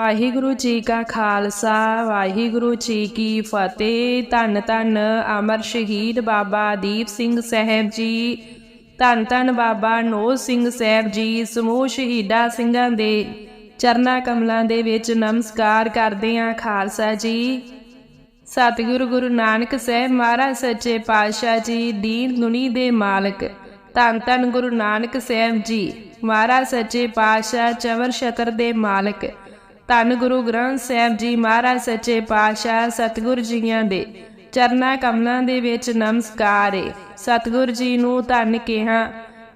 ਵਾਹਿਗੁਰੂ ਜੀ ਕਾ ਖਾਲਸਾ, ਵਾਹਿਗੁਰੂ ਜੀ ਕੀ ਫਤਿਹ। ਧੰਨ ਧੰਨ ਅਮਰ ਸ਼ਹੀਦ ਬਾਬਾ ਦੀਪ ਸਿੰਘ ਸਾਹਿਬ ਜੀ। ਧੰਨ ਧੰਨ ਬਾਬਾ ਨੋਹ ਸਿੰਘ ਸਾਹਿਬ ਜੀ, ਸਮੂਹ ਸ਼ਹੀਦਾਂ ਸਿੰਘਾਂ ਦੇ ਚਰਨਾ ਕਮਲਾਂ ਦੇ ਵਿੱਚ ਨਮਸਕਾਰ ਕਰਦੇ ਹਾਂ ਖਾਲਸਾ ਜੀ। ਸਤਿਗੁਰੂ ਗੁਰੂ ਨਾਨਕ ਸਾਹਿਬ ਮਹਾਰਾਜ ਸੱਚੇ ਪਾਤਸ਼ਾਹ ਜੀ, ਦੀਨ ਦੁਨੀ ਦੇ ਮਾਲਕ। ਧੰਨ ਧੰਨ ਗੁਰੂ ਨਾਨਕ ਸਾਹਿਬ ਜੀ, ਮਹਾਰਾਜ ਸੱਚੇ ਪਾਤਸ਼ਾਹ, ਚਵਰ ਛਤਰ ਦੇ ਮਾਲਕ। ਧੰਨ ਗੁਰੂ ਗ੍ਰੰਥ ਸਾਹਿਬ ਜੀ ਮਹਾਰਾਜ ਸੱਚੇ ਪਾਤਸ਼ਾਹ ਸਤਿਗੁਰ ਜੀਆਂ ਦੇ ਚਰਨਾ ਕਮਲਾਂ ਦੇ ਵਿੱਚ ਨਮਸਕਾਰ ਏ। ਸਤਿਗੁਰ ਜੀ ਨੂੰ ਧੰਨ ਕਿਹਾ।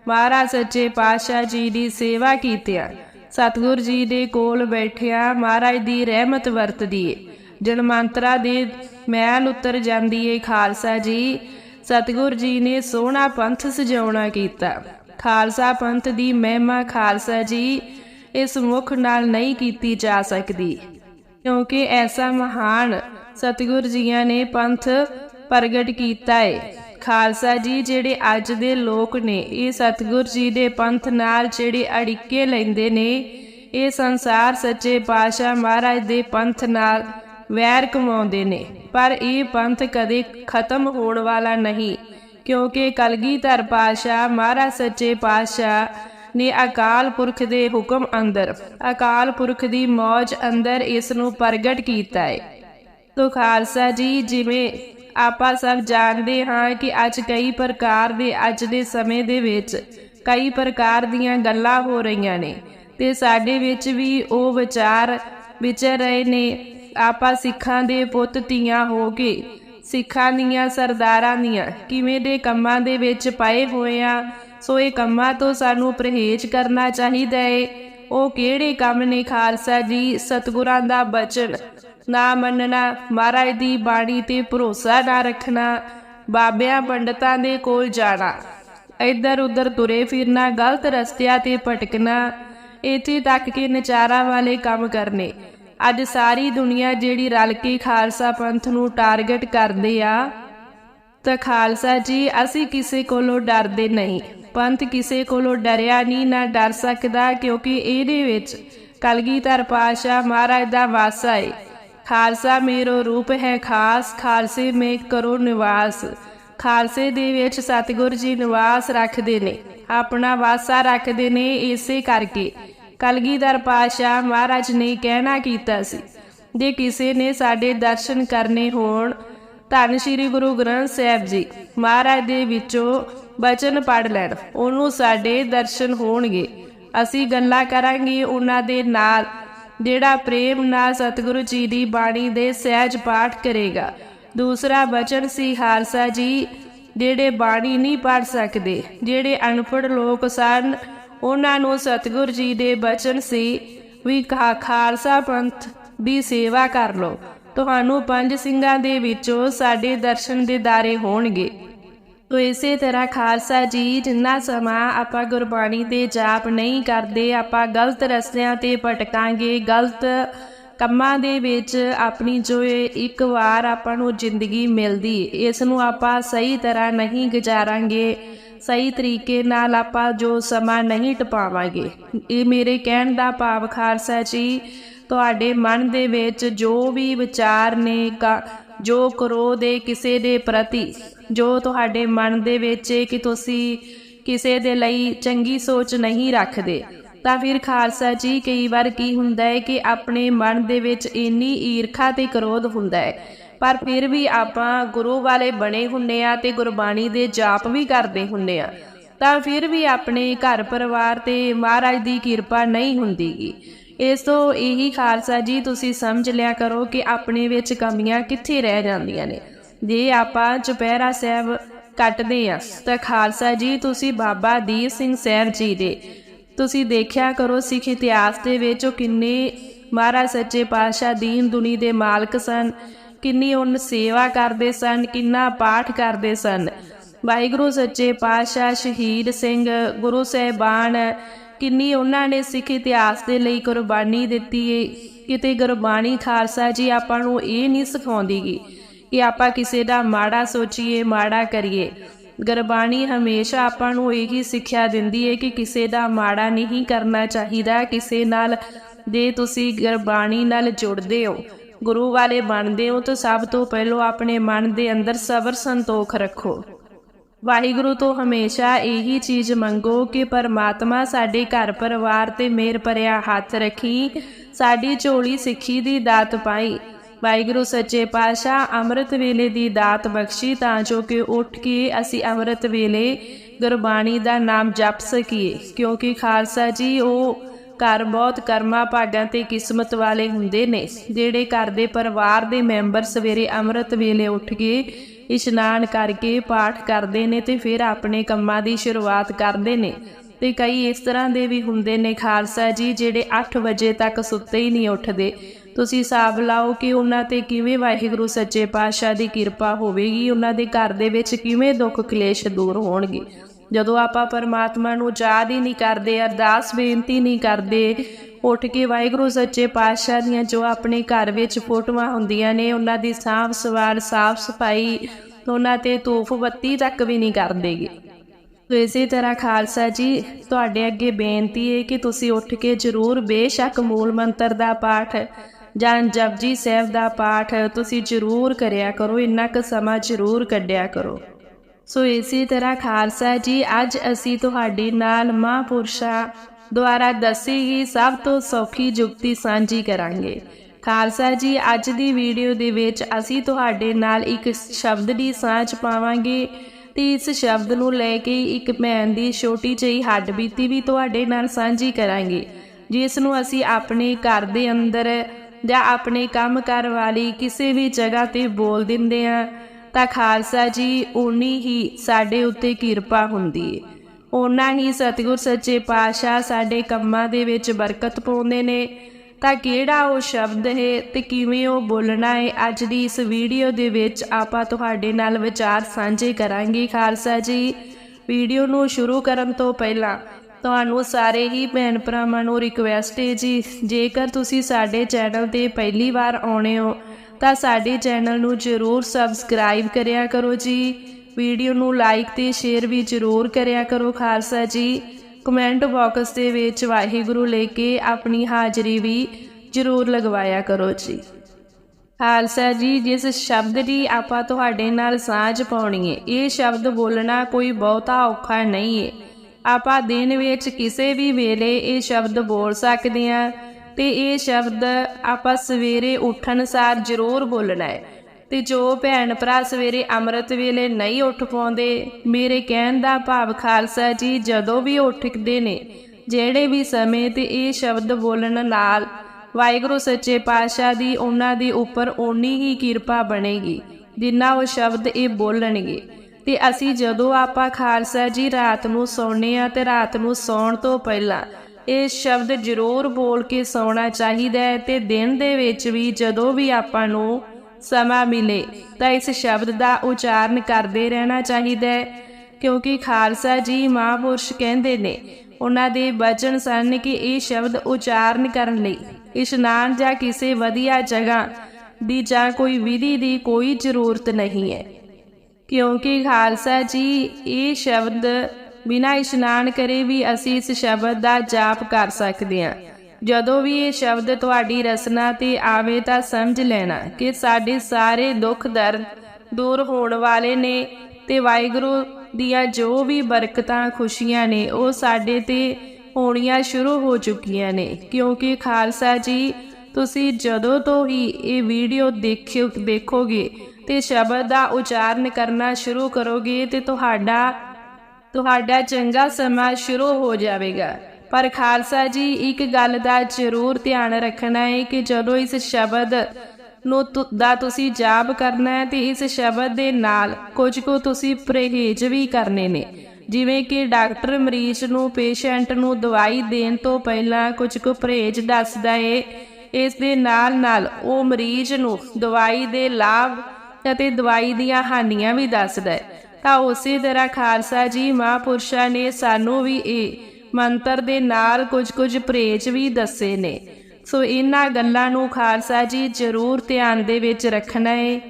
ਮਹਾਰਾਜ ਸੱਚੇ ਪਾਤਸ਼ਾਹ ਜੀ ਦੀ ਸੇਵਾ ਕੀਤਿਆਂ, ਸਤਿਗੁਰ ਜੀ ਦੇ ਕੋਲ ਬੈਠਿਆ ਮਹਾਰਾਜ ਦੀ ਰਹਿਮਤ ਵਰਤਦੀ ਏ। ਜਨਮੰਤਰਾ ਦੇ ਮੈਲ ਉਤਰ ਜਾਂਦੀ ਏ ਖਾਲਸਾ ਜੀ। ਸਤਿਗੁਰ ਜੀ ਨੇ ਸੋਹਣਾ ਪੰਥ ਸਜਾਉਣਾ ਕੀਤਾ। ਖਾਲਸਾ ਪੰਥ ਦੀ ਮਹਿਮਾ ਖਾਲਸਾ ਜੀ। ਇਸ ਮੁਖ ਨਾਲ ਨਹੀਂ ਕੀਤੀ ਜਾ ਸਕਦੀ, ਕਿਉਂਕਿ ਐਸਾ ਮਹਾਨ ਸਤਿਗੁਰ ਜੀਆਂ ਨੇ ਪੰਥ ਪ੍ਰਗਟ ਕੀਤਾ ਹੈ ਖਾਲਸਾ ਜੀ ਜਿਹੜੇ ਅੱਜ ਦੇ ਲੋਕ ਨੇ, ਇਹ ਸਤਿਗੁਰ ਜੀ ਦੇ ਪੰਥ ਨਾਲ ਜਿਹੜੇ ਅੜਿੱਕੇ ਲੈਂਦੇ ਨੇ, ਇਹ ਸੰਸਾਰ ਸੱਚੇ ਪਾਤਸ਼ਾਹ ਮਹਾਰਾਜ ਦੇ ਪੰਥ ਨਾਲ ਵੈਰ ਕਮਾਉਂਦੇ ਨੇ। ਪਰ ਇਹ ਪੰਥ ਕਦੇ ਖਤਮ ਹੋਣ ਵਾਲਾ ਨਹੀਂ, ਕਿਉਂਕਿ ਕਲਗੀਧਰ ਪਾਤਸ਼ਾਹ, ਮਹਾਰਾਜ ਸੱਚੇ ਪਾਤਸ਼ਾਹ ਨੇ ਅਕਾਲ ਪੁਰਖ ਦੇ ਹੁਕਮ ਅੰਦਰ, ਅਕਾਲ ਪੁਰਖ ਦੀ ਮੌਜ ਅੰਦਰ ਇਸ ਨੂੰ ਪ੍ਰਗਟ ਕੀਤਾ ਹੈ ਤੋ ਖਾਲਸਾ ਜੀ, ਜਿਵੇਂ ਆਪਾਂ ਸਭ ਜਾਣਦੇ ਹਾਂ ਕਿ ਅੱਜ ਕਈ ਪ੍ਰਕਾਰ ਦੇ, ਅੱਜ ਦੇ ਸਮੇਂ ਦੇ ਵਿੱਚ ਕਈ ਪ੍ਰਕਾਰ ਦੀਆਂ ਗੱਲਾਂ ਹੋ ਰਹੀਆਂ ਨੇ। ਤੇ ਸਾਡੇ ਵਿੱਚ ਵੀ ਉਹ ਵਿਚਾਰ ਵਿਚਰ ਰਹੇ ਨੇ। ਆਪਾਂ ਸਿੱਖਾਂ ਦੇ ਪੁੱਤ ਧੀਆਂ ਹੋ ਕੇ, ਸਿੱਖਾਂ ਦੀਆਂ, ਸਰਦਾਰਾਂ ਦੀਆਂ ਕਿਵੇਂ ਦੇ ਕੰਮਾਂ ਦੇ ਵਿੱਚ ਪਏ ਹੋਏ ਆ ਸੋ ਇਹ ਕੰਮਾਂ ਤੋਂ ਸਾਨੂੰ ਪਰਹੇਜ਼ ਕਰਨਾ ਚਾਹੀਦਾ ਏ। ਉਹ ਕਿਹੜੇ ਕੰਮ ਨੇ ਖਾਲਸਾ ਜੀ? ਸਤਿਗੁਰਾਂ ਦਾ ਬਚਨ। ਨਾ ਮੰਨਣਾ, ਮਹਾਰਾਜ ਦੀ ਬਾਣੀ ਤੇ ਭਰੋਸਾ ਨਾ ਰੱਖਣਾ। ਬਾਬਿਆਂ ਪੰਡਤਾਂ ਦੇ ਕੋਲ ਜਾਣਾ। ਇੱਧਰ ਉੱਧਰ ਤੁਰੇ ਫਿਰਨਾ, ਗਲਤ ਰਸਤਿਆਂ ਤੇ ਭਟਕਣਾ। ਇੱਥੇ ਤੱਕ ਕਿ ਨਚਾਰਾ ਵਾਲੇ ਕੰਮ ਕਰਨੇ। ਅੱਜ ਸਾਰੀ ਦੁਨੀਆ ਜਿਹੜੀ ਰਲ ਕੇ ਖਾਲਸਾ ਪੰਥ ਨੂੰ ਟਾਰਗੇਟ ਕਰਦੇ ਆ, ਤਾਂ ਖਾਲਸਾ ਜੀ, ਅਸੀਂ ਕਿਸੇ ਕੋਲੋਂ ਡਰਦੇ ਨਹੀਂ। ਪੰਥ ਕਿਸੇ ਕੋਲੋਂ ਡਰਿਆ ਨਹੀਂ, ਨਾ ਡਰ ਸਕਦਾ, ਕਿਉਂਕਿ ਇਹਦੇ ਵਿੱਚ ਕਲਗੀਧਰ ਪਾਸ਼ਾ ਮਹਾਰਾਜ ਦਾ ਵਾਸਾ ਹੈ ਖਾਲਸਾ ਮੇਰੋ ਰੂਪ ਹੈ ਖਾਸ, ਖਾਲਸੇ ਮੇ ਕਰੋ ਨਿਵਾਸ। ਖਾਲਸੇ ਦੇ ਵਿੱਚ ਸਤਿਗੁਰ ਜੀ ਨਿਵਾਸ ਰੱਖਦੇ ਨੇ, ਆਪਣਾ ਵਾਸਾ ਰੱਖਦੇ ਨੇ ਇਸੇ ਕਰਕੇ। ਕਲਗੀਧਰ ਪਾਸ਼ਾ ਮਹਾਰਾਜ ਨੇ ਕਹਿਣਾ ਕੀਤਾ ਸੀ, ਜੇ ਕਿਸੇ ਨੇ ਸਾਡੇ ਦਰਸ਼ਨ ਕਰਨੇ ਹੋਣ, ਧੰਨ ਸ਼੍ਰੀ ਗੁਰੂ ਗ੍ਰੰਥ ਸਾਹਿਬ ਜੀ, ਮਹਾਰਾਜ ਦੇ ਵਿੱਚੋਂ ਬਚਨ ਪੜ ਲੈਣ। ਉਹਨੂੰ ਸਾਡੇ ਦਰਸ਼ਨ ਹੋਣਗੇ। ਅਸੀਂ ਗੱਲਾਂ ਕਰਾਂਗੇ ਉਹਨਾਂ ਦੇ ਨਾਲ। ਜਿਹੜਾ ਪ੍ਰੇਮ ਨਾਲ ਸਤਿਗੁਰੂ ਜੀ ਦੀ ਬਾਣੀ ਦੇ ਸਹਿਜ ਪਾਠ ਕਰੇਗਾ। ਦੂਸਰਾ ਬਚਨ ਸੀ, ਖਾਲਸਾ ਜੀ, ਜਿਹੜੇ ਬਾਣੀ ਨਹੀਂ ਪੜ ਸਕਦੇ। ਜਿਹੜੇ ਅਨਪੜ੍ਹ ਲੋਕ ਸਨ, ਉਹਨਾਂ ਨੂੰ ਸਤਿਗੁਰ ਜੀ ਦੇ ਬਚਨ ਸੀ, ਵੀ ਖਾ- ਖਾਲਸਾ ਪੰਥ ਦੀ ਸੇਵਾ ਕਰ ਲਓ। ਤੁਹਾਨੂੰ ਪੰਜ ਸਿੰਘਾਂ ਦੇ ਵਿੱਚੋਂ ਸਾਡੇ ਦਰਸ਼ਨ ਦੇ ਦਾਰੇ ਹੋਣਗੇ। ਤੋ ਇਸੇ ਤਰ੍ਹਾਂ ਖਾਲਸਾ ਜੀ, ਜਿੰਨਾ ਸਮਾਂ ਆਪਾਂ ਗੁਰਬਾਣੀ ਦੇ ਜਾਪ ਨਹੀਂ ਕਰਦੇ, ਆਪਾਂ ਗਲਤ ਰਸਤਿਆਂ ਤੇ ਭਟਕਾਂਗੇ, ਗਲਤ ਕੰਮਾਂ ਦੇ ਵਿੱਚ ਆਪਣੀ ਜੋ ਇਹ ਇੱਕ ਵਾਰ ਆਪਾਂ ਨੂੰ ਜ਼ਿੰਦਗੀ ਮਿਲਦੀ, ਇਸ ਨੂੰ ਆਪਾਂ ਸਹੀ ਤਰ੍ਹਾਂ ਨਹੀਂ ਗੁਜ਼ਾਰਾਂਗੇ, ਸਹੀ ਤਰੀਕੇ ਨਾਲ ਆਪਾਂ ਜੋ ਸਮਾਂ ਨਹੀਂ ਟਪਾਵਾਂਗੇ। ਇਹ ਮੇਰੇ ਕਹਿਣ ਦਾ ਭਾਵ ਖਾਲਸਾ ਜੀ, ਤੁਹਾਡੇ ਮਨ ਦੇ ਵਿੱਚ ਜੋ ਵੀ ਵਿਚਾਰ ਨੇ, ਕਾ- ਜੋ ਕਰੋਧ ਦੇ ਕਿਸੇ ਦੇ ਪ੍ਰਤੀ ਜੋ ਤੁਹਾਡੇ ਮਨ ਦੇ ਵਿੱਚ ਕਿ ਤੁਸੀਂ ਕਿਸੇ ਦੇ ਲਈ ਚੰਗੀ ਸੋਚ ਨਹੀਂ ਰੱਖਦੇ, ਤਾਂ ਫਿਰ ਖਾਲਸਾ ਜੀ ਕਈ ਵਾਰ ਕੀ ਹੁੰਦਾ ਹੈ ਕਿ ਆਪਣੇ ਮਨ ਦੇ ਵਿੱਚ ਇੰਨੀ ਈਰਖਾ ਤੇ ਕਰੋਧ ਹੁੰਦਾ ਹੈ, ਪਰ ਫਿਰ ਵੀ ਆਪਾਂ ਗੁਰੂ ਵਾਲੇ ਬਣੇ ਹੁੰਨੇ ਆ ਤੇ ਗੁਰਬਾਣੀ ਦੇ ਜਾਪ ਵੀ ਕਰਦੇ ਹੁੰਨੇ ਆ, ਤਾਂ ਫਿਰ ਵੀ ਆਪਣੇ ਘਰ ਪਰਿਵਾਰ ਤੇ ਮਹਾਰਾਜ ਦੀ ਕਿਰਪਾ ਨਹੀਂ ਹੁੰਦੀਗੀ। ਇਸ ਤੋਂ ਇਹੀ ਖਾਲਸਾ ਜੀ ਤੁਸੀਂ ਸਮਝ ਲਿਆ ਕਰੋ ਕਿ ਆਪਣੇ ਵਿੱਚ ਕਮੀਆਂ ਕਿੱਥੇ ਰਹਿ ਜਾਂਦੀਆਂ ਨੇ। ਜੇ ਆਪਾਂ ਚੁਪਹਿਰਾ ਸਾਹਿਬ ਕੱਟਦੇ ਆ ਤਾਂ ਖਾਲਸਾ ਜੀ, ਤੁਸੀਂ ਬਾਬਾ ਦੀਪ ਸਿੰਘ ਸਾਹਿਬ ਜੀ ਦੇ। ਤੁਸੀਂ ਦੇਖਿਆ ਕਰੋ ਸਿੱਖ ਇਤਿਹਾਸ ਦੇ ਵਿੱਚ ਉਹ ਕਿੰਨੇ ਮਹਾਰਾਜ ਸੱਚੇ ਪਾਤਸ਼ਾਹ, ਦੀਨ ਦੁਨੀ ਦੇ ਮਾਲਕ ਸਨ। ਕਿੰਨੀ ਉਹਨਾਂ ਸੇਵਾ ਕਰਦੇ ਸਨ, ਕਿੰਨਾ ਪਾਠ ਕਰਦੇ ਸਨ। ਵਾਹਿਗੁਰੂ ਸੱਚੇ ਪਾਤਸ਼ਾਹ ਸ਼ਹੀਦ ਸਿੰਘ, ਗੁਰੂ ਸਾਹਿਬਾਨ, ਕਿੰਨੀ ਉਹਨਾਂ ਨੇ ਸਿੱਖ ਇਤਿਹਾਸ ਦੇ ਲਈ ਕੁਰਬਾਨੀ ਦਿੱਤੀ ਏ। ਕਿਤੇ ਗੁਰਬਾਣੀ ਖਾਲਸਾ ਜੀ ਆਪਾਂ ਨੂੰ ਇਹ ਨਹੀਂ ਸਿਖਾਉਂਦੀਗੀ ਕਿ ਆਪਾਂ ਕਿਸੇ ਦਾ ਮਾੜਾ ਸੋਚੀਏ, ਮਾੜਾ ਕਰੀਏ। ਗੁਰਬਾਣੀ ਹਮੇਸ਼ਾ ਆਪਾਂ ਨੂੰ ਇਹੀ ਸਿੱਖਿਆ ਦਿੰਦੀ ਹੈ ਕਿ ਕਿਸੇ ਦਾ ਮਾੜਾ ਨਹੀਂ ਕਰਨਾ ਚਾਹੀਦਾ, ਕਿਸੇ ਨਾਲ ਦੇ ਤੁਸੀਂ ਗੁਰਬਾਣੀ ਨਾਲ ਜੁੜਦੇ ਹੋ। ਗੁਰੂ ਵਾਲੇ ਬਣਦੇ ਹੋ ਤਾਂ ਸਭ ਤੋਂ ਪਹਿਲਾਂ ਆਪਣੇ ਮਨ ਦੇ ਅੰਦਰ ਸਬਰ ਸੰਤੋਖ ਰੱਖੋ। ਵਾਹਿਗੁਰੂ ਤੋਂ ਹਮੇਸ਼ਾ ਇਹੀ ਚੀਜ਼ ਮੰਗੋ ਕਿ ਪਰਮਾਤਮਾ ਸਾਡੇ ਘਰ ਪਰਿਵਾਰ ਤੇ ਮੇਰ ਭਰਿਆ ਹੱਥ ਰੱਖੀ, ਸਾਡੀ ਝੋਲੀ ਸਿੱਖੀ ਦੀ ਦਾਤ ਪਾਈ। ਵਾਹਿਗੁਰੂ ਸੱਚੇ ਪਾਤਸ਼ਾਹ, ਅੰਮ੍ਰਿਤ ਵੇਲੇ ਦੀ ਦਾਤ ਬਖਸ਼ੀ ਤਾਂ ਜੋ ਕਿ ਉੱਠ ਕੇ ਅਸੀਂ ਅੰਮ੍ਰਿਤ ਵੇਲੇ ਗੁਰਬਾਣੀ ਦਾ ਨਾਮ ਜਪ ਸਕੀਏ। ਕਿਉਂਕਿ ਖਾਲਸਾ ਜੀ, ਉਹ ਘਰ ਬਹੁਤ ਕਰਮਾ ਭਾਗਾਂ ਤੇ ਕਿਸਮਤ ਵਾਲੇ ਹੁੰਦੇ ਨੇ, ਜਿਹੜੇ ਘਰ ਦੇ ਪਰਿਵਾਰ ਦੇ ਮੈਂਬਰ ਸਵੇਰੇ ਅੰਮ੍ਰਿਤ ਵੇਲੇ ਉੱਠ ਕੇ ਇਸ਼ਨਾਨ ਕਰਕੇ ਪਾਠ ਕਰਦੇ ਨੇ ਤੇ ਫਿਰ ਆਪਣੇ ਕੰਮਾਂ ਦੀ ਸ਼ੁਰੂਆਤ ਕਰਦੇ ਨੇ। ਤੇ ਕਈ ਇਸ ਤਰ੍ਹਾਂ ਦੇ ਵੀ ਹੁੰਦੇ ਨੇ ਖਾਲਸਾ ਜੀ, ਜਿਹੜੇ 8 ਵਜੇ ਤੱਕ ਸੁੱਤੇ ਹੀ ਨਹੀਂ ਉੱਠਦੇ। ਤੁਸੀਂ ਹਿਸਾਬ ਲਾਓ ਕਿ ਉਹਨਾਂ ਤੇ ਕਿਵੇਂ ਵਾਹਿਗੁਰੂ ਸੱਚੇ ਪਾਤਸ਼ਾਹ ਦੀ ਕਿਰਪਾ ਹੋਵੇਗੀ, ਉਹਨਾਂ ਦੇ ਘਰ ਦੇ ਵਿੱਚ ਕਿਵੇਂ ਦੁੱਖ ਕਲੇਸ਼ ਦੂਰ ਹੋਣਗੇ। ਜਦੋਂ ਆਪਾਂ ਪਰਮਾਤਮਾ ਨੂੰ ਯਾਦ ਹੀ ਨਹੀਂ ਕਰਦੇ, ਅਰਦਾਸ ਬੇਨਤੀ ਨਹੀਂ ਕਰਦੇ, ਉੱਠ ਕੇ ਵਾਹਿਗੁਰੂ ਸੱਚੇ ਪਾਤਸ਼ਾਹ ਦੀਆਂ ਜੋ ਆਪਣੇ ਘਰ ਵਿੱਚ ਫੋਟੋਆਂ ਹੁੰਦੀਆਂ ਨੇ, ਉਹਨਾਂ ਦੀ ਸਾਂਭ ਸਵਾਰ ਸਾਫ਼ ਸਫ਼ਾਈ, ਉਹਨਾਂ ਤੇ ਧੂਫ ਬੱਤੀ ਤੱਕ ਵੀ ਨਹੀਂ ਕਰਦੇਗੇ। ਤੋ ਇਸੇ ਤਰ੍ਹਾਂ ਖਾਲਸਾ ਜੀ, ਤੁਹਾਡੇ ਅੱਗੇ ਬੇਨਤੀ ਹੈ ਕਿ ਤੁਸੀਂ ਉੱਠ ਕੇ ਜ਼ਰੂਰ ਬੇਸ਼ੱਕ ਮੂਲ ਮੰਤਰ ਦਾ ਪਾਠ ਜਾਂ ਜਪਜੀ ਸਾਹਿਬ ਦਾ ਪਾਠ ਤੁਸੀਂ ਜ਼ਰੂਰ ਕਰਿਆ ਕਰੋ, ਇੰਨਾ ਕੁ ਸਮਾਂ ਜ਼ਰੂਰ ਕੱਢਿਆ ਕਰੋ। ਸੋ ਇਸੇ ਤਰ੍ਹਾਂ ਖਾਲਸਾ ਜੀ, ਅੱਜ ਅਸੀਂ ਤੁਹਾਡੇ ਨਾਲ ਮਹਾਂਪੁਰਸ਼ਾਂ ਦੁਆਰਾ ਦੱਸੀ ਗਈ ਸਭ ਤੋਂ ਸੌਖੀ ਜੁਗਤੀ ਸਾਂਝੀ ਕਰਾਂਗੇ। ਖਾਲਸਾ ਜੀ, ਅੱਜ ਦੀ ਵੀਡੀਓ ਦੇ ਵਿੱਚ ਅਸੀਂ ਤੁਹਾਡੇ ਨਾਲ ਇੱਕ ਸ਼ਬਦ ਦੀ ਸਾਂਝ ਪਾਵਾਂਗੇ ਤੇ ਇਸ ਸ਼ਬਦ ਨੂੰ ਲੈ ਕੇ ਇੱਕ ਭੈਣ ਦੀ ਛੋਟੀ ਜਿਹੀ ਹੱਡਬੀਤੀ ਵੀ ਤੁਹਾਡੇ ਨਾਲ ਸਾਂਝੀ ਕਰਾਂਗੇ, ਜਿਸ ਨੂੰ ਅਸੀਂ ਆਪਣੇ ਘਰ ਦੇ ਅੰਦਰ ਜਾਂ ਆਪਣੇ ਕੰਮ ਕਰ ਵਾਲੀ ਕਿਸੇ ਵੀ ਜਗ੍ਹਾ ਤੇ ਬੋਲ ਦਿੰਦੇ ਆ, ਤਾਂ ਖਾਲਸਾ ਜੀ ਉਨੀ ਹੀ ਸਾਡੇ ਉੱਤੇ ਕਿਰਪਾ ਹੁੰਦੀ ਹੈ ਉਹਨਾਂ ਹੀ ਸਤਿਗੁਰ ਸੱਚੇ ਪਾਤਸ਼ਾਹ ਸਾਡੇ ਕੰਮਾਂ ਦੇ ਵਿੱਚ ਬਰਕਤ ਪਾਉਂਦੇ ਨੇ। ਤਾਂ ਕਿਹੜਾ ਉਹ ਸ਼ਬਦ ਹੈ ਤੇ ਕਿਵੇਂ ਉਹ ਬੋਲਣਾ ਹੈ ਅੱਜ ਦੀ ਇਸ ਵੀਡੀਓ ਦੇ ਵਿੱਚ ਆਪਾਂ ਤੁਹਾਡੇ ਨਾਲ ਵਿਚਾਰ ਸਾਂਝੇ ਕਰਾਂਗੇ ਖਾਲਸਾ ਜੀ। ਵੀਡੀਓ ਨੂੰ ਸ਼ੁਰੂ ਕਰਨ ਤੋਂ ਪਹਿਲਾਂ ਤੁਹਾਨੂੰ ਸਾਰੇ ਹੀ ਭੈਣ ਭਰਾਵਾਂ ਨੂੰ ਰਿਕਵੈਸਟ ਹੈ ਜੀ। ਜੇਕਰ ਤੁਸੀਂ ਸਾਡੇ ਚੈਨਲ ਤੇ ਪਹਿਲੀ ਵਾਰ ਆਉਣੇ ਹੋ, ਤਾਂ ਸਾਡੇ ਚੈਨਲ ਨੂੰ ਜਰੂਰ ਸਬਸਕ੍ਰਾਈਬ ਕਰਿਆ ਕਰੋ ਜੀ। ਵੀਡੀਓ ਨੂੰ ਲਾਈਕ ਤੇ ਸ਼ੇਅਰ ਵੀ ਜਰੂਰ ਕਰਿਆ ਕਰੋ, ਖਾਲਸਾ ਜੀ। ਕਮੈਂਟ ਬਾਕਸ ਦੇ ਵਿੱਚ ਵਾਹਿਗੁਰੂ ਲੈ ਕੇ ਆਪਣੀ ਹਾਜ਼ਰੀ ਵੀ ਜਰੂਰ ਲਗਵਾਇਆ ਕਰੋ ਜੀ। ਖਾਲਸਾ ਜੀ, ਜਿਸ ਸ਼ਬਦ ਦੀ ਆਪਾਂ ਤੁਹਾਡੇ ਨਾਲ ਸਾਂਝ ਪਾਉਣੀ ਹੈ ਇਹ ਸ਼ਬਦ ਬੋਲਣਾ ਕੋਈ ਬਹੁਤਾ ਔਖਾ ਨਹੀਂ ਹੈ ਆਪਾਂ ਦਿਨ ਵਿੱਚ ਕਿਸੇ ਵੀ ਵੇਲੇ ਇਹ ਸ਼ਬਦ ਬੋਲ ਸਕਦੇ ਹਾਂ ਤੇ ਇਹ ਸ਼ਬਦ ਆਪਾਂ ਸਵੇਰੇ ਉੱਠਣ ਸਾਰ ਜ਼ਰੂਰ ਬੋਲਣਾ ਹੈ। ਤੇ ਜੋ ਭੈਣ ਭਰਾ ਸਵੇਰੇ ਅੰਮ੍ਰਿਤ ਵੇਲੇ ਨਹੀਂ ਉੱਠ ਪਾਉਂਦੇ, ਮੇਰੇ ਕਹਿਣ ਦਾ ਭਾਵ ਖਾਲਸਾ ਜੀ ਜਦੋਂ ਵੀ ਉੱਠਦੇ ਨੇ, ਜਿਹੜੇ ਵੀ ਸਮੇਂ ਤੇ ਇਹ ਸ਼ਬਦ ਬੋਲਣ ਨਾਲ ਵਾਹਿਗੁਰੂ ਸੱਚੇ ਪਾਤਸ਼ਾਹ ਦੀ ਉਹਨਾਂ ਦੇ ਉੱਪਰ ਓਨੀ ਹੀ ਕਿਰਪਾ ਬਣੇਗੀ, ਜਿੰਨਾ ਉਹ ਸ਼ਬਦ ਇਹ ਬੋਲਣਗੇ। ਤੇ ਅਸੀਂ ਜਦੋਂ ਆਪਾਂ ਖਾਲਸਾ ਜੀ ਰਾਤ ਨੂੰ ਸੌਂਨੇ ਆ ਤੇ ਰਾਤ ਨੂੰ ਸੌਣ ਤੋਂ ਪਹਿਲਾਂ ਇਹ ਸ਼ਬਦ ਜ਼ਰੂਰ ਬੋਲ ਕੇ ਸੌਣਾ ਚਾਹੀਦਾ ਹੈ ਤੇ ਦਿਨ ਦੇ ਵਿੱਚ ਵੀ ਜਦੋਂ ਵੀ ਆਪਾਂ ਨੂੰ ਸਮਾਂ ਮਿਲੇ ਤਾਂ ਇਸ ਸ਼ਬਦ ਦਾ ਉਚਾਰਨ ਕਰਦੇ ਰਹਿਣਾ ਚਾਹੀਦਾ ਹੈ, ਕਿਉਂਕਿ ਖਾਲਸਾ ਜੀ ਮਹਾਂਪੁਰਸ਼ ਕਹਿੰਦੇ ਨੇ, ਉਹਨਾਂ ਦੇ ਬਚਨ ਸਨ ਕਿ ਇਹ ਸ਼ਬਦ ਉਚਾਰਨ ਕਰਨ ਲਈ ਇਸ਼ਨਾਨ ਜਾਂ ਕਿਸੇ ਵਧੀਆ ਜਗ੍ਹਾ ਦੀ ਜਾਂ ਕੋਈ ਵਿਧੀ ਦੀ ਕੋਈ ਜ਼ਰੂਰਤ ਨਹੀਂ ਹੈ। ਕਿਉਂਕਿ ਖਾਲਸਾ ਜੀ, ਇਹ ਸ਼ਬਦ ਬਿਨਾਂ ਇਸ਼ਨਾਨ ਕਰੇ ਵੀ ਅਸੀਂ ਇਸ ਸ਼ਬਦ ਦਾ ਜਾਪ ਕਰ ਸਕਦੇ ਹਾਂ। ਜਦੋਂ ਵੀ ਇਹ ਸ਼ਬਦ ਤੁਹਾਡੀ ਰਸਨਾ ਤੇ ਆਵੇ ਤਾਂ ਸਮਝ ਲੈਣਾ ਕਿ ਸਾਡੇ ਸਾਰੇ ਦੁੱਖ ਦਰਦ ਦੂਰ ਹੋਣ ਵਾਲੇ ਨੇ ਤੇ ਵਾਹਿਗੁਰੂ ਦੀਆਂ ਜੋ ਵੀ ਬਰਕਤਾਂ, ਖੁਸ਼ੀਆਂ ਨੇ, ਉਹ ਸਾਡੇ ਤੇ ਹੋਣੀਆਂ ਸ਼ੁਰੂ ਹੋ ਚੁੱਕੀਆਂ ਨੇ। ਕਿਉਂਕਿ ਖਾਲਸਾ ਜੀ, ਤੁਸੀਂ ਜਦੋਂ ਤੋਂ ਹੀ ਇਹ ਵੀਡੀਓ ਦੇਖਿਓ, ਦੇਖੋਗੇ ਤੇ ਸ਼ਬਦ ਦਾ ਉਚਾਰਨ ਕਰਨਾ ਸ਼ੁਰੂ ਕਰੋਗੇ ਤੇ ਤੁਹਾਡਾ ਤੁਹਾਡਾ ਚੰਗਾ ਸਮਾਂ ਸ਼ੁਰੂ ਹੋ ਜਾਵੇਗਾ। ਪਰ ਖਾਲਸਾ ਜੀ, ਇੱਕ ਗੱਲ ਦਾ ਜ਼ਰੂਰ ਧਿਆਨ ਰੱਖਣਾ ਹੈ ਕਿ ਜਦੋਂ ਇਸ ਸ਼ਬਦ ਨੂੰ ਦਾ ਤੁਸੀਂ ਜਾਪ ਕਰਨਾ ਹੈ ਤੇ ਇਸ ਸ਼ਬਦ ਦੇ ਨਾਲ ਕੁਝ ਕੁ ਤੁਸੀਂ ਪਰਹੇਜ਼ ਵੀ ਕਰਨੇ ਨੇ। ਜਿਵੇਂ ਕਿ ਡਾਕਟਰ ਮਰੀਜ਼ ਨੂੰ, ਪੇਸ਼ੈਂਟ ਨੂੰ ਦਵਾਈ ਦੇਣ ਤੋਂ ਪਹਿਲਾਂ ਕੁਝ ਕੁ ਪਰਹੇਜ਼ ਦੱਸਦਾ ਹੈ ਇਸ ਦੇ ਨਾਲ ਨਾਲ ਉਹ ਮਰੀਜ਼ ਨੂੰ ਦਵਾਈ ਦੇ ਲਾਭ ਅਤੇ ਦਵਾਈ ਦੀਆਂ ਹਾਨੀਆਂ ਵੀ ਦੱਸਦਾ ਹੈ। ਤਾਂ ਉਸੇ ਤਰ੍ਹਾਂ ਖਾਲਸਾ ਜੀ ਮਹਾਂਪੁਰਸ਼ਾਂ ਨੇ ਸਾਨੂੰ ਵੀ ਇਹ ਮੰਤਰ ਦੇ ਨਾਲ ਕੁਝ ਕੁਝ ਪ੍ਰੇਜ ਵੀ ਦੱਸੇ ਨੇ। ਸੋ ਇਹਨਾਂ ਗੱਲਾਂ ਨੂੰ ਖਾਲਸਾ ਜੀ ਜ਼ਰੂਰ ਧਿਆਨ ਦੇ ਵਿੱਚ ਰੱਖਣਾ ਹੈ